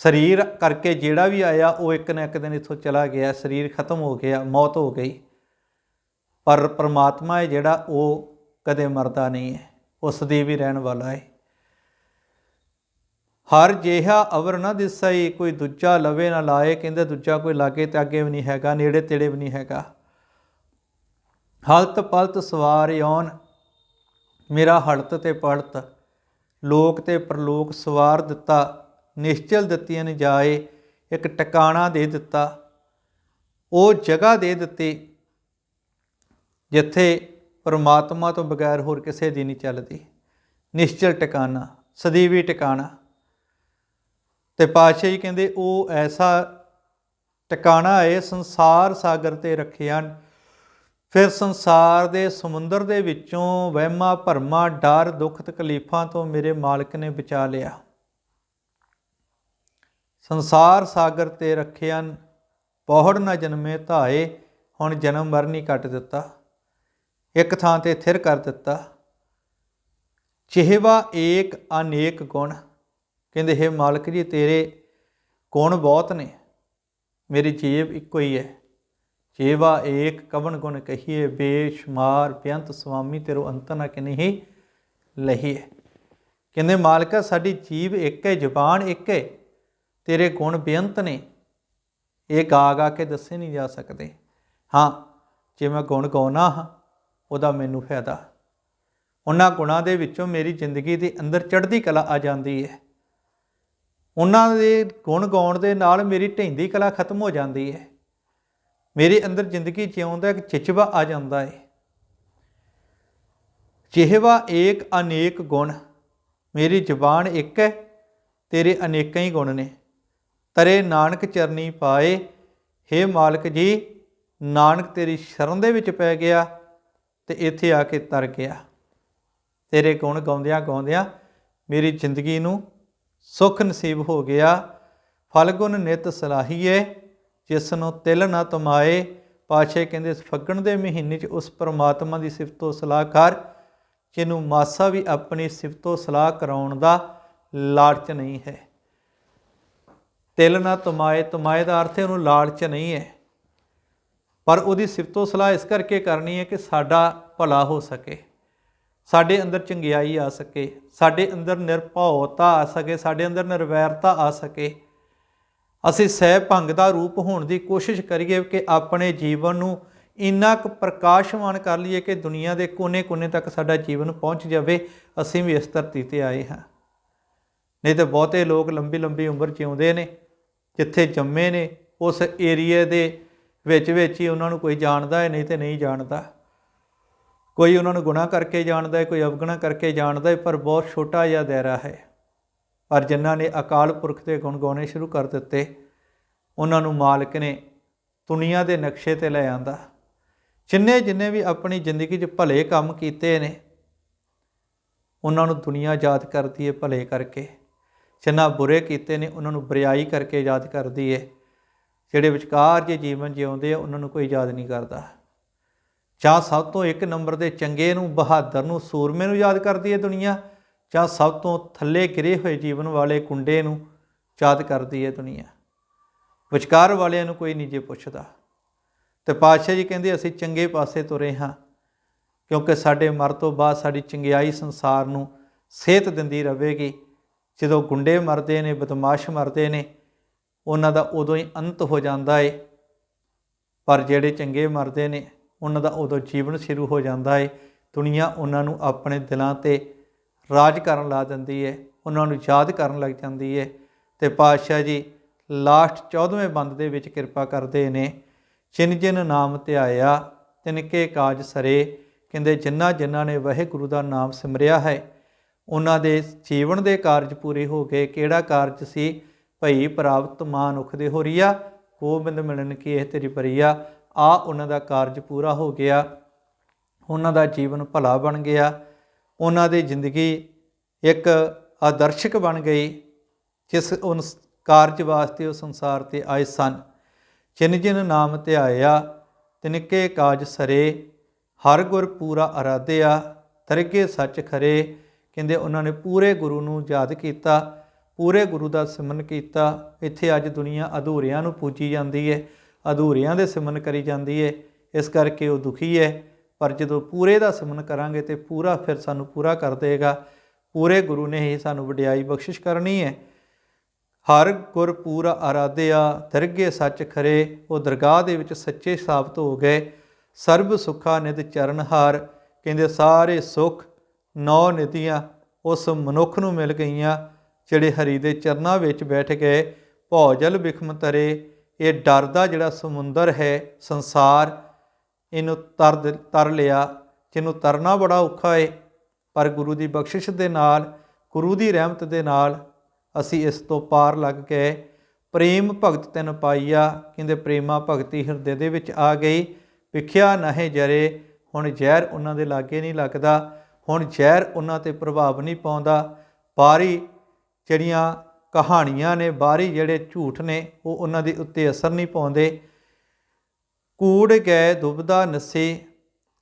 ਸਰੀਰ ਕਰਕੇ ਜਿਹੜਾ ਵੀ ਆਇਆ, ਉਹ ਇੱਕ ਨਾ ਇੱਕ ਦਿਨ ਇੱਥੋਂ ਚਲਾ ਗਿਆ, ਸਰੀਰ ਖਤਮ ਹੋ ਗਿਆ, ਮੌਤ ਹੋ ਗਈ। ਪਰ ਪ੍ਰਮਾਤਮਾ ਹੈ ਜਿਹੜਾ, ਉਹ ਕਦੇ ਮਰਦਾ ਨਹੀਂ ਹੈ ਉਸ ਦੀ ਵੀ ਰਹਿਣ ਵਾਲਾ ਹੈ। ਹਰ ਜਿਹਾ ਅਵਰ ਨਾ ਦਿਸਈ, ਕੋਈ ਦੂਜਾ ਲਵੇ ਨਾ ਲਾਏ, ਕਹਿੰਦੇ ਦੂਜਾ ਕੋਈ ਲਾਗੇ ਤੇ ਅੱਗੇ ਵੀ ਨਹੀਂ ਹੈਗਾ, ਨੇੜੇ ਤੇੜੇ ਵੀ ਨਹੀਂ ਹੈਗਾ। ਹਲਤ ਪਲਤ ਸਵਾਰ ਯੌਨ, ਮੇਰਾ ਹਲਤ ਤੇ ਪਲਤ, ਲੋਕ ਤੇ ਪ੍ਰਲੋਕ ਸਵਾਰ ਦਿੱਤਾ। ਨਿਸ਼ਚਲ ਦਿੱਤੀਆਂ ਨੇ ਜਾਏ, ਇੱਕ ਟਿਕਾਣਾ ਦੇ ਦਿੱਤਾ। ਉਹ ਜਗ੍ਹਾ ਦੇ ਦਿੱਤੀ ਜਿੱਥੇ ਪਰਮਾਤਮਾ ਤੋਂ ਬਗੈਰ ਹੋਰ ਕਿਸੇ ਦੀ ਨਹੀਂ ਚੱਲਦੀ। ਨਿਸ਼ਚਲ ਟਿਕਾਣਾ, ਸਦੀਵੀ ਟਿਕਾਣਾ। ਤੇ ਪਾਤਸ਼ਾਹ ਜੀ ਕਹਿੰਦੇ, ਉਹ ਐਸਾ ਟਿਕਾਣਾ ਹੈ, ਸੰਸਾਰ ਸਾਗਰ ਤੇ ਰੱਖਿਆ ਫਿਰ ਸੰਸਾਰ ਦੇ ਸਮੁੰਦਰ ਦੇ ਵਿੱਚੋਂ ਵਹਿਮਾਂ ਭਰਮਾਂ, ਡਰ, ਦੁੱਖ, ਤਕਲੀਫਾਂ ਤੋਂ ਮੇਰੇ ਮਾਲਕ ਨੇ ਬਚਾ ਲਿਆ। ਸੰਸਾਰ ਸਾਗਰ ਤੇ ਰੱਖਿਆ ਪੌੜ ਨਾ ਜਨਮੇ ਧਾਏ, ਹੁਣ ਜਨਮ ਮਰਨੀ ਕੱਟ ਦਿੱਤਾ। ਇੱਕ ਥਾਂ ਤੇ ਥਿਰ ਕਰ ਦਿੱਤਾ। ਚਿਹਵਾ ਏਕ ਅਨੇਕ ਗੁਣ, ਕਹਿੰਦੇ, ਹੈ ਮਾਲਕ ਜੀ, ਤੇਰੇ ਗੁਣ ਬਹੁਤ ਨੇ, ਮੇਰੀ ਜੀਵ ਇੱਕੋ ਹੀ ਹੈ। ਜੀਵਾ ਏਕ ਕਵਨ ਗੁਣ ਕਹੀਏ, ਬੇਸ਼ੁਮਾਰ ਬੇਅੰਤ ਸੁਆਮੀ ਤੇਰੋ ਅੰਤ ਨਾ ਕਿ ਨਹੀਂ ਲਹੀਏ ਕਹਿੰਦੇ, ਮਾਲਕਾ, ਸਾਡੀ ਜੀਵ ਇੱਕ ਹੈ, ਜ਼ੁਬਾਨ ਇੱਕ ਹੈ ਤੇਰੇ ਗੁਣ ਬੇਅੰਤ ਨੇ। ਇਹ ਗਾ ਗਾ ਕੇ ਦੱਸੇ ਨਹੀਂ ਜਾ ਸਕਦੇ। ਹਾਂ, ਜੇ ਮੈਂ ਗੁਣ ਗਾਉਣਾ ਹਾਂ, ਉਹਦਾ ਮੈਨੂੰ ਫਾਇਦਾ। ਉਹਨਾਂ ਗੁਣਾਂ ਦੇ ਵਿੱਚੋਂ ਮੇਰੀ ਜ਼ਿੰਦਗੀ ਦੇ ਅੰਦਰ ਚੜ੍ਹਦੀ ਕਲਾ ਆ ਜਾਂਦੀ ਹੈ। ਉਹਨਾਂ ਦੇ ਗੁਣ ਗਾਉਣ ਦੇ ਨਾਲ ਮੇਰੀ ਢੈਂਦੀ ਕਲਾ ਖਤਮ ਹੋ ਜਾਂਦੀ ਹੈ। ਮੇਰੇ ਅੰਦਰ ਜ਼ਿੰਦਗੀ ਜਿਉਣ ਦਾ ਇੱਕ ਚਿਚਵਾ ਆ ਜਾਂਦਾ ਹੈ। ਜਿਹਵਾ ਏਕ ਅਨੇਕ ਗੁਣ, ਮੇਰੀ ਜ਼ੁਬਾਨ ਇੱਕ ਹੈ, ਤੇਰੇ ਅਨੇਕਾਂ ਹੀ ਗੁਣ ਨੇ। ਤਰੇ ਨਾਨਕ ਚਰਨੀ ਪਾਏ। ਹੇ ਮਾਲਕ ਜੀ, ਨਾਨਕ ਤੇਰੀ ਸ਼ਰਨ ਦੇ ਵਿੱਚ ਪੈ ਗਿਆ ਤੇ ਇੱਥੇ ਆ ਕੇ ਤਰ ਗਿਆ। ਤੇਰੇ ਗੁਣ ਗਾਉਂਦਿਆਂ ਗਾਉਂਦਿਆਂ ਮੇਰੀ ਜ਼ਿੰਦਗੀ ਨੂੰ ਸੁਖ ਨਸੀਬ ਹੋ ਗਿਆ। ਫਲਗੁਣ ਨਿਤ ਸਲਾਹੀਏ, ਜਿਸ ਨੂੰ ਤਿਲ ਨਾ ਤਮਾਏ। ਪਾਛੇ ਕਹਿੰਦੇ ਫੱਗਣ ਦੇ ਮਹੀਨੇ 'ਚ ਉਸ ਪਰਮਾਤਮਾ ਦੀ ਸਿਫਤੋ ਸਲਾਹ ਕਰ। ਜਿਹਨੂੰ ਮਾਸਾ ਵੀ ਆਪਣੀ ਸਿਫਤੋ ਸਲਾਹ ਕਰਾਉਣ ਦਾ ਲਾਲਚ ਨਹੀਂ ਹੈ। ਤਿਲ ਨਾ ਤਮਾਏ ਤਮਾਏ ਦਾ ਅਰਥ ਹੈ ਉਹਨੂੰ ਲਾਲਚ ਨਹੀਂ ਹੈ। ਪਰ ਉਹਦੀ ਸਿਫਤੋ ਸਲਾਹ ਇਸ ਕਰਕੇ ਕਰਨੀ ਹੈ ਕਿ ਸਾਡਾ ਭਲਾ ਹੋ ਸਕੇ, ਸਾਡੇ ਅੰਦਰ ਚੰਗਿਆਈ ਆ ਸਕੇ, ਸਾਡੇ ਅੰਦਰ ਨਿਰਭਉਤਾ ਆ ਸਕੇ, ਸਾਡੇ ਅੰਦਰ ਨਿਰਵੈਰਤਾ ਆ ਸਕੇ। ਅਸੀਂ ਸਹਿ ਭੰਗ ਦਾ ਰੂਪ ਹੋਣ ਦੀ ਕੋਸ਼ਿਸ਼ ਕਰੀਏ ਕਿ ਆਪਣੇ ਜੀਵਨ ਨੂੰ ਇੰਨਾ ਕੁ ਪ੍ਰਕਾਸ਼ਮਾਨ ਕਰ ਲਈਏ ਕਿ ਦੁਨੀਆ ਦੇ ਕੋਨੇ-ਕੋਨੇ ਤੱਕ ਸਾਡਾ ਜੀਵਨ ਪਹੁੰਚ ਜਾਵੇ, ਅਸੀਂ ਵੀ ਇਸ ਧਰਤੀ ਤੇ ਆਏ ਹਾਂ। ਨਹੀਂ ਤੇ ਬਹੁਤੇ ਲੋਕ ਲੰਬੀ ਲੰਬੀ ਉਮਰ ਜਿਉਂਦੇ ਨੇ ਜਿੱਥੇ ਜੰਮੇ ਨੇ, ਉਸ ਏਰੀਏ ਦੇ ਵਿੱਚ ਵਿੱਚ ਹੀ ਉਹਨਾਂ ਨੂੰ ਕੋਈ ਜਾਣਦਾ ਹੈ, ਨਹੀਂ ਤੇ ਨਹੀਂ ਜਾਣਦਾ। ਕੋਈ ਉਹਨਾਂ ਨੂੰ ਗੁਨਾਹ ਕਰਕੇ ਜਾਣਦਾ ਹੈ, ਕੋਈ ਅਵਗਣਾ ਕਰਕੇ ਜਾਣਦਾ ਹੈ, ਪਰ ਬਹੁਤ ਛੋਟਾ ਜਿਹਾ ਦਾਇਰਾ ਹੈ। ਪਰ ਜਿਨ੍ਹਾਂ ਨੇ ਅਕਾਲ ਪੁਰਖ ਦੇ ਗੁਣ ਗਾਉਣੇ ਸ਼ੁਰੂ ਕਰ ਦਿੱਤੇ, ਉਹਨਾਂ ਨੂੰ ਮਾਲਕ ਨੇ ਦੁਨੀਆ ਦੇ ਨਕਸ਼ੇ ਤੇ ਲੈ ਆਂਦਾ। ਜਿੰਨੇ ਜਿੰਨੇ ਵੀ ਆਪਣੀ ਜ਼ਿੰਦਗੀ 'ਚ ਭਲੇ ਕੰਮ ਕੀਤੇ ਨੇ, ਉਹਨਾਂ ਨੂੰ ਦੁਨੀਆ ਯਾਦ ਕਰਦੀ ਹੈ ਭਲੇ ਕਰਕੇ। ਜਿੰਨਾ ਬੁਰੇ ਕੀਤੇ ਨੇ, ਉਹਨਾਂ ਨੂੰ ਬਰਿਆਈ ਕਰਕੇ ਯਾਦ ਕਰਦੀ ਹੈ ਜਿਹੜੇ ਵਿਚਕਾਰ ਜੇ ਜੀਵਨ ਜਿਉਂਦੇ ਆ, ਉਹਨਾਂ ਨੂੰ ਕੋਈ ਯਾਦ ਨਹੀਂ ਕਰਦਾ। ਜਾਂ ਸਭ ਤੋਂ ਇੱਕ ਨੰਬਰ ਦੇ ਚੰਗੇ ਨੂੰ, ਬਹਾਦਰ ਨੂੰ, ਸੂਰਮੇ ਨੂੰ ਯਾਦ ਕਰਦੀ ਹੈ ਦੁਨੀਆ, ਜਾਂ ਸਭ ਤੋਂ ਥੱਲੇ ਗਿਰੇ ਹੋਏ ਜੀਵਨ ਵਾਲੇ ਕੁੰਡੇ ਨੂੰ ਯਾਦ ਕਰਦੀ ਹੈ ਦੁਨੀਆ। ਵਿਚਕਾਰ ਵਾਲਿਆਂ ਨੂੰ ਕੋਈ ਨਹੀਂ ਜੇ ਪੁੱਛਦਾ। ਤੇ ਪਾਤਸ਼ਾਹ ਜੀ ਕਹਿੰਦੇ, ਅਸੀਂ ਚੰਗੇ ਪਾਸੇ ਤੁਰੇ ਹਾਂ, ਕਿਉਂਕਿ ਸਾਡੇ ਮਰ ਤੋਂ ਬਾਅਦ ਸਾਡੀ ਚੰਗਿਆਈ ਸੰਸਾਰ ਨੂੰ ਸਿਹਤ ਦਿੰਦੀ ਰਹੇਗੀ। ਜਦੋਂ ਗੁੰਡੇ ਮਰਦੇ ਨੇ, ਬਦਮਾਸ਼ ਮਰਦੇ ਨੇ, ਉਹਨਾਂ ਦਾ ਉਦੋਂ ਹੀ ਅੰਤ ਹੋ ਜਾਂਦਾ ਏ। ਪਰ ਜਿਹੜੇ ਚੰਗੇ ਮਰਦੇ ਨੇ, ਉਹਨਾਂ ਦਾ ਉਦੋਂ ਜੀਵਨ ਸ਼ੁਰੂ ਹੋ ਜਾਂਦਾ ਏ। ਦੁਨੀਆ ਉਹਨਾਂ ਨੂੰ ਆਪਣੇ ਦਿਲਾਂ ਤੇ ਰਾਜ ਕਰਨ ਲਾ ਦਿੰਦੀ ਏ, ਉਹਨਾਂ ਨੂੰ ਯਾਦ ਕਰਨ ਲੱਗ ਜਾਂਦੀ ਏ। ਤੇ ਪਾਤਸ਼ਾਹ ਜੀ, ਲਾਸਟ 14ਵੇਂ ਬੰਦ ਦੇ ਵਿੱਚ ਕਿਰਪਾ ਕਰਦੇ ਨੇ ਚਿਨ ਜਿਨ ਨਾਮ ਧਿਆਇਆ ਤਿਨਕੇ ਕਾਜ ਸਰੇ, ਕਹਿੰਦੇ ਜਿਨ੍ਹਾਂ ਜਿਨ੍ਹਾਂ ਨੇ ਵਾਹਿਗੁਰੂ ਦਾ ਨਾਮ ਸਿਮਰਿਆ ਹੈ ਉਹਨਾਂ ਦੇ ਜੀਵਨ ਦੇ ਕਾਰਜ ਪੂਰੇ ਹੋ ਗਏ। ਕਿਹੜਾ ਕਾਰਜ ਸੀ? ਭਈ ਪ੍ਰਾਪਤ ਮਾਨ ਦੇ ਹੋ ਰੀਆ, ਗੋਬਿੰਦ ਮਿਲਣ ਕੀ ਇਹ ਤੇਰੀ ਪਰੀਆ ਆ ਉਹਨਾਂ ਦਾ ਕਾਰਜ ਪੂਰਾ ਹੋ ਗਿਆ। ਉਹਨਾਂ ਦਾ ਜੀਵਨ ਭਲਾ ਬਣ ਗਿਆ। ਉਹਨਾਂ ਦੀ ਜ਼ਿੰਦਗੀ ਇੱਕ ਆਦਰਸ਼ਕ ਬਣ ਗਈ, ਜਿਸ ਉਨ ਕਾਰਜ ਵਾਸਤੇ ਉਹ ਸੰਸਾਰ ਤੇ ਆਏ ਸਨ। ਜਿਨ ਜਿਨ ਨਾਮ ਤੇ ਆਇਆ ਤਿਨਕੇ ਕਾਜ ਸਰੇ, ਹਰ ਗੁਰ ਪੂਰਾ ਅਰਾਧਿਆ ਤਰਕੇ ਸੱਚ ਖਰੇ ਕਹਿੰਦੇ ਉਹਨਾਂ ਨੇ ਪੂਰੇ ਗੁਰੂ ਨੂੰ ਯਾਦ ਕੀਤਾ, ਪੂਰੇ ਗੁਰੂ ਦਾ ਸਿਮਰਨ ਕੀਤਾ। ਇੱਥੇ ਅੱਜ ਦੁਨੀਆ ਅਧੂਰਿਆਂ ਨੂੰ ਪੂਜੀ ਜਾਂਦੀ ਹੈ ਅਧੂਰਿਆਂ ਦੇ ਸਿਮਰਨ ਕਰੀ ਜਾਂਦੀ ਹੈ ਇਸ ਕਰਕੇ ਉਹ ਦੁਖੀ ਹੈ ਪਰ ਜਦੋਂ ਪੂਰੇ ਦਾ ਸਿਮਰਨ ਕਰਾਂਗੇ ਤੇ ਪੂਰਾ ਫਿਰ ਸਾਨੂੰ ਪੂਰਾ ਕਰ ਦੇਗਾ ਪੂਰੇ ਗੁਰੂ ਨੇ ਹੀ ਸਾਨੂੰ ਵਡਿਆਈ ਬਖਸ਼ਿਸ਼ ਕਰਨੀ ਹੈ ਹਰ ਗੁਰ ਪੂਰਾ ਆਰਾਧਿਆ, ਦਰਗੇ ਸੱਚ ਖਰੇ, ਉਹ ਦਰਗਾਹ ਦੇ ਵਿੱਚ ਸੱਚੇ ਸਾਬਤ ਹੋ ਗਏ। ਸਰਬ ਸੁਖਾ ਨਿਤ ਚਰਨ ਹਾਰ, ਕਹਿੰਦੇ ਸਾਰੇ ਸੁਖ ਨੌ ਨਿਤੀਆਂ ਉਸ ਮਨੁੱਖ ਨੂੰ ਮਿਲ ਗਈਆਂ, ਜਿਹੜੇ ਹਰੀ ਦੇ ਚਰਨਾਂ ਵਿੱਚ ਬੈਠ ਗਏ ਭੌਜਲ ਵਿਖਮ ਤਰੇ। ਇਹ ਡਰ ਦਾ ਜਿਹੜਾ ਸਮੁੰਦਰ ਹੈ, ਸੰਸਾਰ, ਇਹਨੂੰ ਤਰ ਤਰ ਲਿਆ, ਜਿਹਨੂੰ ਤਰਨਾ ਬੜਾ ਔਖਾ ਏ। ਪਰ ਗੁਰੂ ਦੀ ਬਖਸ਼ਿਸ਼ ਦੇ ਨਾਲ, ਗੁਰੂ ਦੀ ਰਹਿਮਤ ਦੇ ਨਾਲ ਅਸੀਂ ਇਸ ਤੋਂ ਪਾਰ ਲੱਗ ਗਏ ਪ੍ਰੇਮ ਭਗਤ ਤੈਨ ਪਾਈਆ, ਕਹਿੰਦੇ ਪ੍ਰੇਮਾ ਭਗਤੀ ਹਿਰਦੇ ਦੇ ਵਿੱਚ ਆ ਗਈ। ਵਿਖਿਆ ਨਹਿ ਜਰੇ, ਹੁਣ ਜ਼ਹਿਰ ਉਹਨਾਂ ਦੇ ਲਾਗੇ ਨਹੀਂ ਲੱਗਦਾ। ਹੁਣ ਜ਼ਹਿਰ ਉਹਨਾਂ ਤੇ ਪ੍ਰਭਾਵ ਨਹੀਂ ਪਾਉਂਦਾ। ਬਾਹਰੀ ਜਿਹੜੀਆਂ ਕਹਾਣੀਆਂ ਨੇ ਬਾਹਰੀ ਜਿਹੜੇ ਝੂਠ ਨੇ, ਉਹ ਉਹਨਾਂ ਦੇ ਉੱਤੇ ਅਸਰ ਨਹੀਂ ਪਾਉਂਦੇ। ਕੂੜ ਗਏ, ਦੁਬਦਾ ਨਸੇ,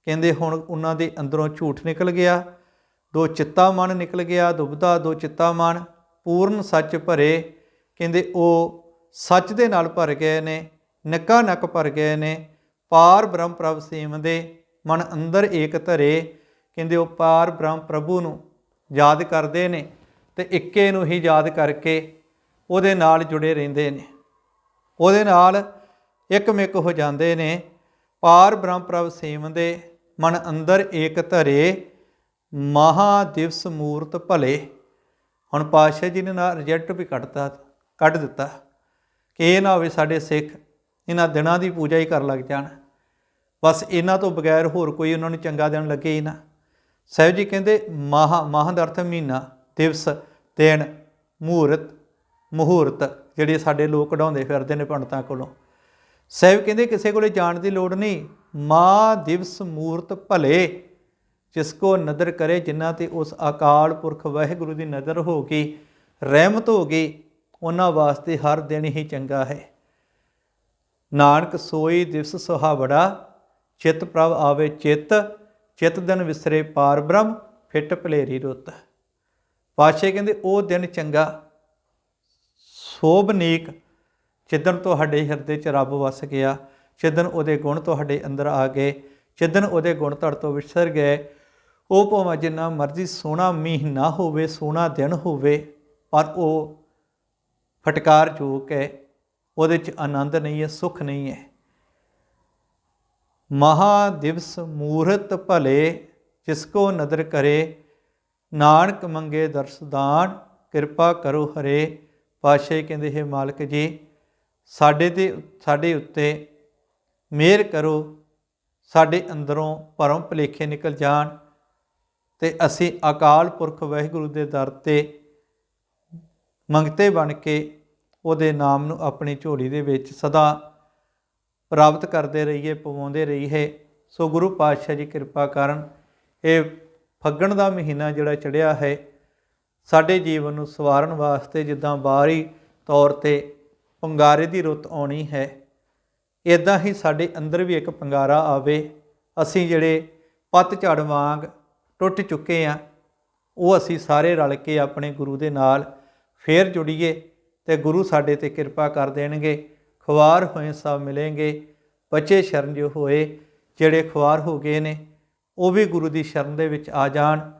ਕਹਿੰਦੇ ਹੁਣ ਉਹਨਾਂ ਦੇ ਅੰਦਰੋਂ ਝੂਠ ਨਿਕਲ ਗਿਆ। ਦੋ ਚਿੱਤਾ ਮਨ ਨਿਕਲ ਗਿਆ, ਦੁਬਦਾ ਦੋ ਚਿੱਤਾ ਮਨ, ਪੂਰਨ ਸੱਚ ਭਰੇ, ਕਹਿੰਦੇ ਉਹ ਸੱਚ ਦੇ ਨਾਲ ਭਰ ਗਏ ਨੇ ਨੱਕਾ ਨੱਕ ਭਰ ਗਏ ਨੇ। ਪਾਰ ਬ੍ਰਹਮ ਪ੍ਰਭ ਸੇਮ ਦੇ, ਮਨ ਅੰਦਰ ਏਕ ਧਰੇ ਕਹਿੰਦੇ ਉਹ ਪਾਰ ਬ੍ਰਹਮ ਪ੍ਰਭੂ ਨੂੰ ਯਾਦ ਕਰਦੇ ਨੇ ਤੇ ਇੱਕੇ ਨੂੰ ਹੀ ਯਾਦ ਕਰਕੇ ਉਹਦੇ ਨਾਲ ਜੁੜੇ ਰਹਿੰਦੇ ਨੇ। ਉਹਦੇ ਨਾਲ ਇੱਕਮਿਕ ਹੋ ਜਾਂਦੇ ਨੇ। ਪਾਰ ਬ੍ਰਹਮ ਪ੍ਰਭ ਸੇਮ ਦੇ ਮਨ ਅੰਦਰ ਏਕ ਧਰੇ, ਮਹਾ ਦਿਵਸ ਮੂਰਤ ਭਲੇ। ਹੁਣ ਪਾਤਸ਼ਾਹ ਜੀ ਨੇ ਨਾ ਰਿਜੈਕਟ ਵੀ ਕੱਢਤਾ, ਕੱਢ ਦਿੱਤਾ। ਕਿ ਇਹ ਨਾ ਹੋਵੇ ਸਾਡੇ ਸਿੱਖ ਇਹਨਾਂ ਦਿਨਾਂ ਦੀ ਪੂਜਾ ਹੀ ਕਰਨ ਲੱਗ ਜਾਣ। ਬਸ ਇਹਨਾਂ ਤੋਂ ਬਗੈਰ ਹੋਰ ਕੋਈ ਉਹਨਾਂ ਨੂੰ ਚੰਗਾ ਦਿਨ ਲੱਗੇ ਹੀ ਨਾ। ਸਾਹਿਬ ਜੀ ਕਹਿੰਦੇ, ਮਾਹ ਮਾਹ ਦਾ ਅਰਥ ਮਹੀਨਾ, ਦਿਵਸ, ਦਿਨ ਮਹੂਰਤ ਮਹੂਰਤ, ਜਿਹੜੇ ਸਾਡੇ ਲੋਕ ਕਢਾਉਂਦੇ ਫਿਰਦੇ ਨੇ ਪੰਡਤਾਂ ਕੋਲੋਂ। ਸਾਹਿਬ ਕਹਿੰਦੇ, ਕਿਸੇ ਕੋਲੇ ਜਾਣ ਦੀ ਲੋੜ ਨਹੀਂ। ਮਾ, ਦਿਵਸ, ਮੂਰਤ ਭਲੇ, ਜਿਸ ਕੋ ਨਦਰ ਕਰੇ, ਜਿਨ੍ਹਾਂ ਤੇ ਉਸ ਅਕਾਲ ਪੁਰਖ ਵਾਹਿਗੁਰੂ ਦੀ ਨਜ਼ਰ ਹੋ ਗਈ, ਰਹਿਮਤ ਹੋ ਗਈ, ਉਹਨਾਂ ਵਾਸਤੇ ਹਰ ਦਿਨ ਹੀ ਚੰਗਾ ਹੈ। ਨਾਨਕ ਸੋਈ ਦਿਵਸ ਸੁਹਾਵੜਾ ਚਿਤ ਪ੍ਰਭ ਆਵੇ ਚਿਤ ਚਿਤ ਦਿਨ ਵਿਸਰੇ ਪਾਰ ਬ੍ਰਹਮ, ਫਿੱਟ ਭਲੇਰੀ ਰੁੱਤ। ਪਾਸ਼ੇ ਕਹਿੰਦੇ, ਉਹ ਦਿਨ ਚੰਗਾ ਸੋਭਨੀਕ ਜਿੱਦਣ ਤੁਹਾਡੇ ਹਿਰਦੇ 'ਚ ਰੱਬ ਵਸ ਗਿਆ, ਜਿੱਦਣ ਉਹਦੇ ਗੁਣ ਤੁਹਾਡੇ ਅੰਦਰ ਆ ਗਏ, ਜਿੱਦਣ ਉਹਦੇ ਗੁਣ ਧੜ ਤੋਂ ਵਿਸਰ ਗਏ, ਉਹ ਭਾਵੇਂ ਜਿੰਨਾ ਮਰਜ਼ੀ ਸੋਹਣਾ ਮੀਂਹ ਨਾ ਹੋਵੇ, ਸੋਹਣਾ ਦਿਨ ਹੋਵੇ, ਪਰ ਉਹ ਫਟਕਾਰ ਚੂਕ ਹੈ ਉਹਦੇ 'ਚ ਆਨੰਦ ਨਹੀਂ ਹੈ, ਸੁਖ ਨਹੀਂ ਹੈ। ਮਹਾ ਦਿਵਸ ਮੂਰਤ ਭਲੇ, ਜਿਸ ਕੋ ਨਦਰ ਕਰੇ, ਨਾਨਕ ਮੰਗੇ ਦਰਸਦਾਨ ਕਿਰਪਾ ਕਰੋ ਹਰੇ। ਪਾਸ਼ੇ ਕਹਿੰਦੇ, ਹੈ ਮਾਲਕ ਜੀ, ਸਾਡੇ ਤੇ, ਸਾਡੇ ਉੱਤੇ ਮਿਹਰ ਕਰੋ, ਸਾਡੇ ਅੰਦਰੋਂ ਭਰਮ ਭਲੇਖੇ ਨਿਕਲ ਜਾਣ, ਤੇ ਅਸੀਂ ਅਕਾਲ ਪੁਰਖ ਵਾਹਿਗੁਰੂ ਦੇ ਦਰ ਤੇ ਮੰਗਤੇ ਬਣ ਕੇ ਉਹਦੇ ਨਾਮ ਨੂੰ ਆਪਣੀ ਝੋਲੀ ਦੇ ਵਿੱਚ ਸਦਾ ਪ੍ਰਾਪਤ ਕਰਦੇ ਰਹੀਏ, ਪਵਾਉਂਦੇ ਰਹੀਏ, ਸੋ ਗੁਰੂ ਪਾਤਸ਼ਾਹ ਜੀ ਕਿਰਪਾ ਕਰਨ ਇਹ ਫੱਗਣ ਦਾ ਮਹੀਨਾ ਜਿਹੜਾ ਚੜਿਆ ਹੈ, ਸਾਡੇ ਜੀਵਨ ਨੂੰ ਸਵਾਰਨ ਵਾਸਤੇ ਜਿੱਦਾਂ ਬਾਹਰੀ ਤੌਰ ਤੇ ਪੰਗਾਰੇ ਦੀ ਰੁੱਤ ਆਉਣੀ ਹੈ ਇਦਾਂ ਹੀ ਸਾਡੇ ਅੰਦਰ ਵੀ ਇੱਕ ਪੰਗਾਰਾ ਆਵੇ, ਅਸੀਂ ਜਿਹੜੇ ਪੱਤ ਝੜ ਵਾਂਗ ਟੁੱਟ ਚੁੱਕੇ ਆ ਉਹ ਅਸੀਂ ਸਾਰੇ ਰਲ ਕੇ ਆਪਣੇ ਗੁਰੂ ਦੇ ਨਾਲ ਫੇਰ ਜੁੜੀਏ ਤੇ ਗੁਰੂ ਸਾਡੇ ਤੇ ਕਿਰਪਾ ਕਰ ਦੇਣਗੇ। ਖੁਆਰ ਹੋਏ ਸਭ ਮਿਲेंगे ਬਚੇ ਸ਼ਰਨ ਜੋ ਹੋਏ, ਜਿਹੜੇ ਖੁਆਰ ਹੋ ਗਏ ਨੇ, ਉਹ ਵੀ ਗੁਰੂ ਦੀ ਸ਼ਰਨ ਦੇ ਵਿੱਚ ਆ ਜਾਣ।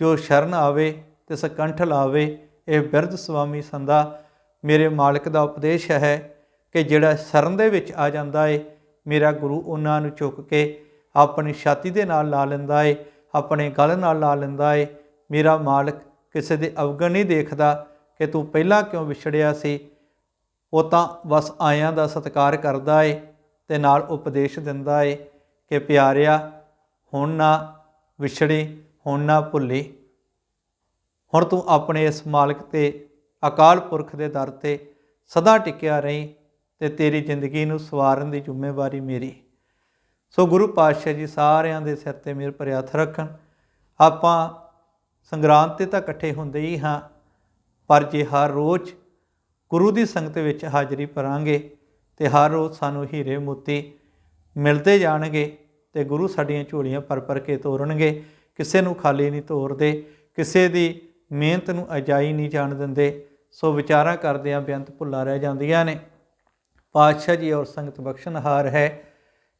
ਜੋ ਸ਼ਰਨ ਆਵੇ ਤੇ ਸਕੰਠ ਲਾਵੇ, ਇਹ ਬਿਰਧ ਸੁਆਮੀ ਸੰਦਾ ਮੇਰੇ ਮਾਲਕ ਦਾ ਉਪਦੇਸ਼ ਹੈ ਕਿ ਜਿਹੜਾ ਸ਼ਰਨ ਦੇ ਵਿੱਚ ਆ ਜਾਂਦਾ ਏ, ਮੇਰਾ ਗੁਰੂ ਉਹਨਾਂ ਨੂੰ ਚੁੱਕ ਕੇ ਆਪਣੀ ਛਾਤੀ ਦੇ ਨਾਲ ਲਾ ਲੈਂਦਾ ਏ, ਆਪਣੇ ਗਲ ਨਾਲ ਲਾ ਲੈਂਦਾ ਏ। ਮੇਰਾ ਮਾਲਕ ਕਿਸੇ ਦੇ ਅਵਗਣ ਨਹੀਂ ਦੇਖਦਾ ਕਿ ਤੂੰ ਪਹਿਲਾਂ ਕਿਉਂ ਵਿਛੜਿਆ ਸੀ ਉਹ ਤਾਂ ਬਸ ਆਇਆਂ ਦਾ ਸਤਿਕਾਰ ਕਰਦਾ ਏ ਤੇ ਨਾਲ ਉਪਦੇਸ਼ ਦਿੰਦਾ ਏ ਕਿ ਪਿਆਰਿਆ, ਹੁਣ ਨਾ ਵਿਛੜੇ, ਹੁਣ ਨਾ ਭੁੱਲੇ। ਹੁਣ ਤੂੰ ਆਪਣੇ ਇਸ ਮਾਲਕ ਤੇ ਅਕਾਲ ਪੁਰਖ ਦੇ ਦਰ ਤੇ ਸਦਾ ਟਿਕਿਆ ਰਹੀਂ ਤੇ ਤੇਰੀ ਜ਼ਿੰਦਗੀ ਨੂੰ ਸਵਾਰਨ ਦੀ ਜ਼ਿੰਮੇਵਾਰੀ ਮੇਰੀ। ਸੋ ਗੁਰੂ ਪਾਤਸ਼ਾਹ ਜੀ ਸਾਰਿਆਂ ਦੇ ਸਿਰ ਤੇ ਮੇਰ ਭਰਿਆ ਹੱਥ ਰੱਖਣ। ਆਪਾਂ ਸੰਗਰਾਂਦ ਤੇ ਤਾਂ ਇਕੱਠੇ ਹੁੰਦੇ ਹੀ ਹਾਂ, ਪਰ ਜੇ ਹਰ ਰੋਜ਼ ਗੁਰੂ ਦੀ ਸੰਗਤ ਵਿੱਚ ਹਾਜ਼ਰੀ ਭਰਾਂਗੇ ਤੇ ਹਰ ਰੋਜ਼ ਸਾਨੂੰ ਹੀਰੇ ਮੋਤੀ ਮਿਲਦੇ ਜਾਣਗੇ ਤੇ ਗੁਰੂ ਸਾਡੀਆਂ ਝੋਲੀਆਂ ਭਰ ਭਰ ਕੇ ਤੋਰਨਗੇ। ਕਿਸੇ ਨੂੰ ਖਾਲੀ ਨਹੀਂ ਤੋਰਦੇ, ਕਿਸੇ ਦੀ ਮਿਹਨਤ ਨੂੰ ਅਜਾਈ ਨਹੀਂ ਜਾਣ ਦਿੰਦੇ। ਸੋ ਵਿਚਾਰਾਂ ਕਰਦਿਆਂ ਬੇਅੰਤ ਭੁੱਲਾਂ ਰਹਿ ਜਾਂਦੀਆਂ ਨੇ। ਪਾਤਸ਼ਾਹ ਜੀ ਔਰ ਸੰਗਤ ਬਖਸ਼ਣਹਾਰ ਹੈ।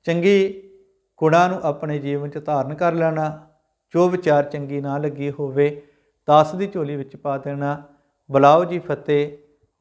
ਚੰਗੀ ਗੁਣਾਂ ਨੂੰ ਆਪਣੇ ਜੀਵਨ 'ਚ ਧਾਰਨ ਕਰ ਲੈਣਾ, ਜੋ ਵਿਚਾਰ ਚੰਗੀ ਨਾ ਲੱਗੀ ਹੋਵੇ, ਦਾਸ ਦੀ ਝੋਲੀ ਵਿੱਚ ਪਾ ਦੇਣਾ। ਬੁਲਾਓ ਜੀ ਫਤਿਹ।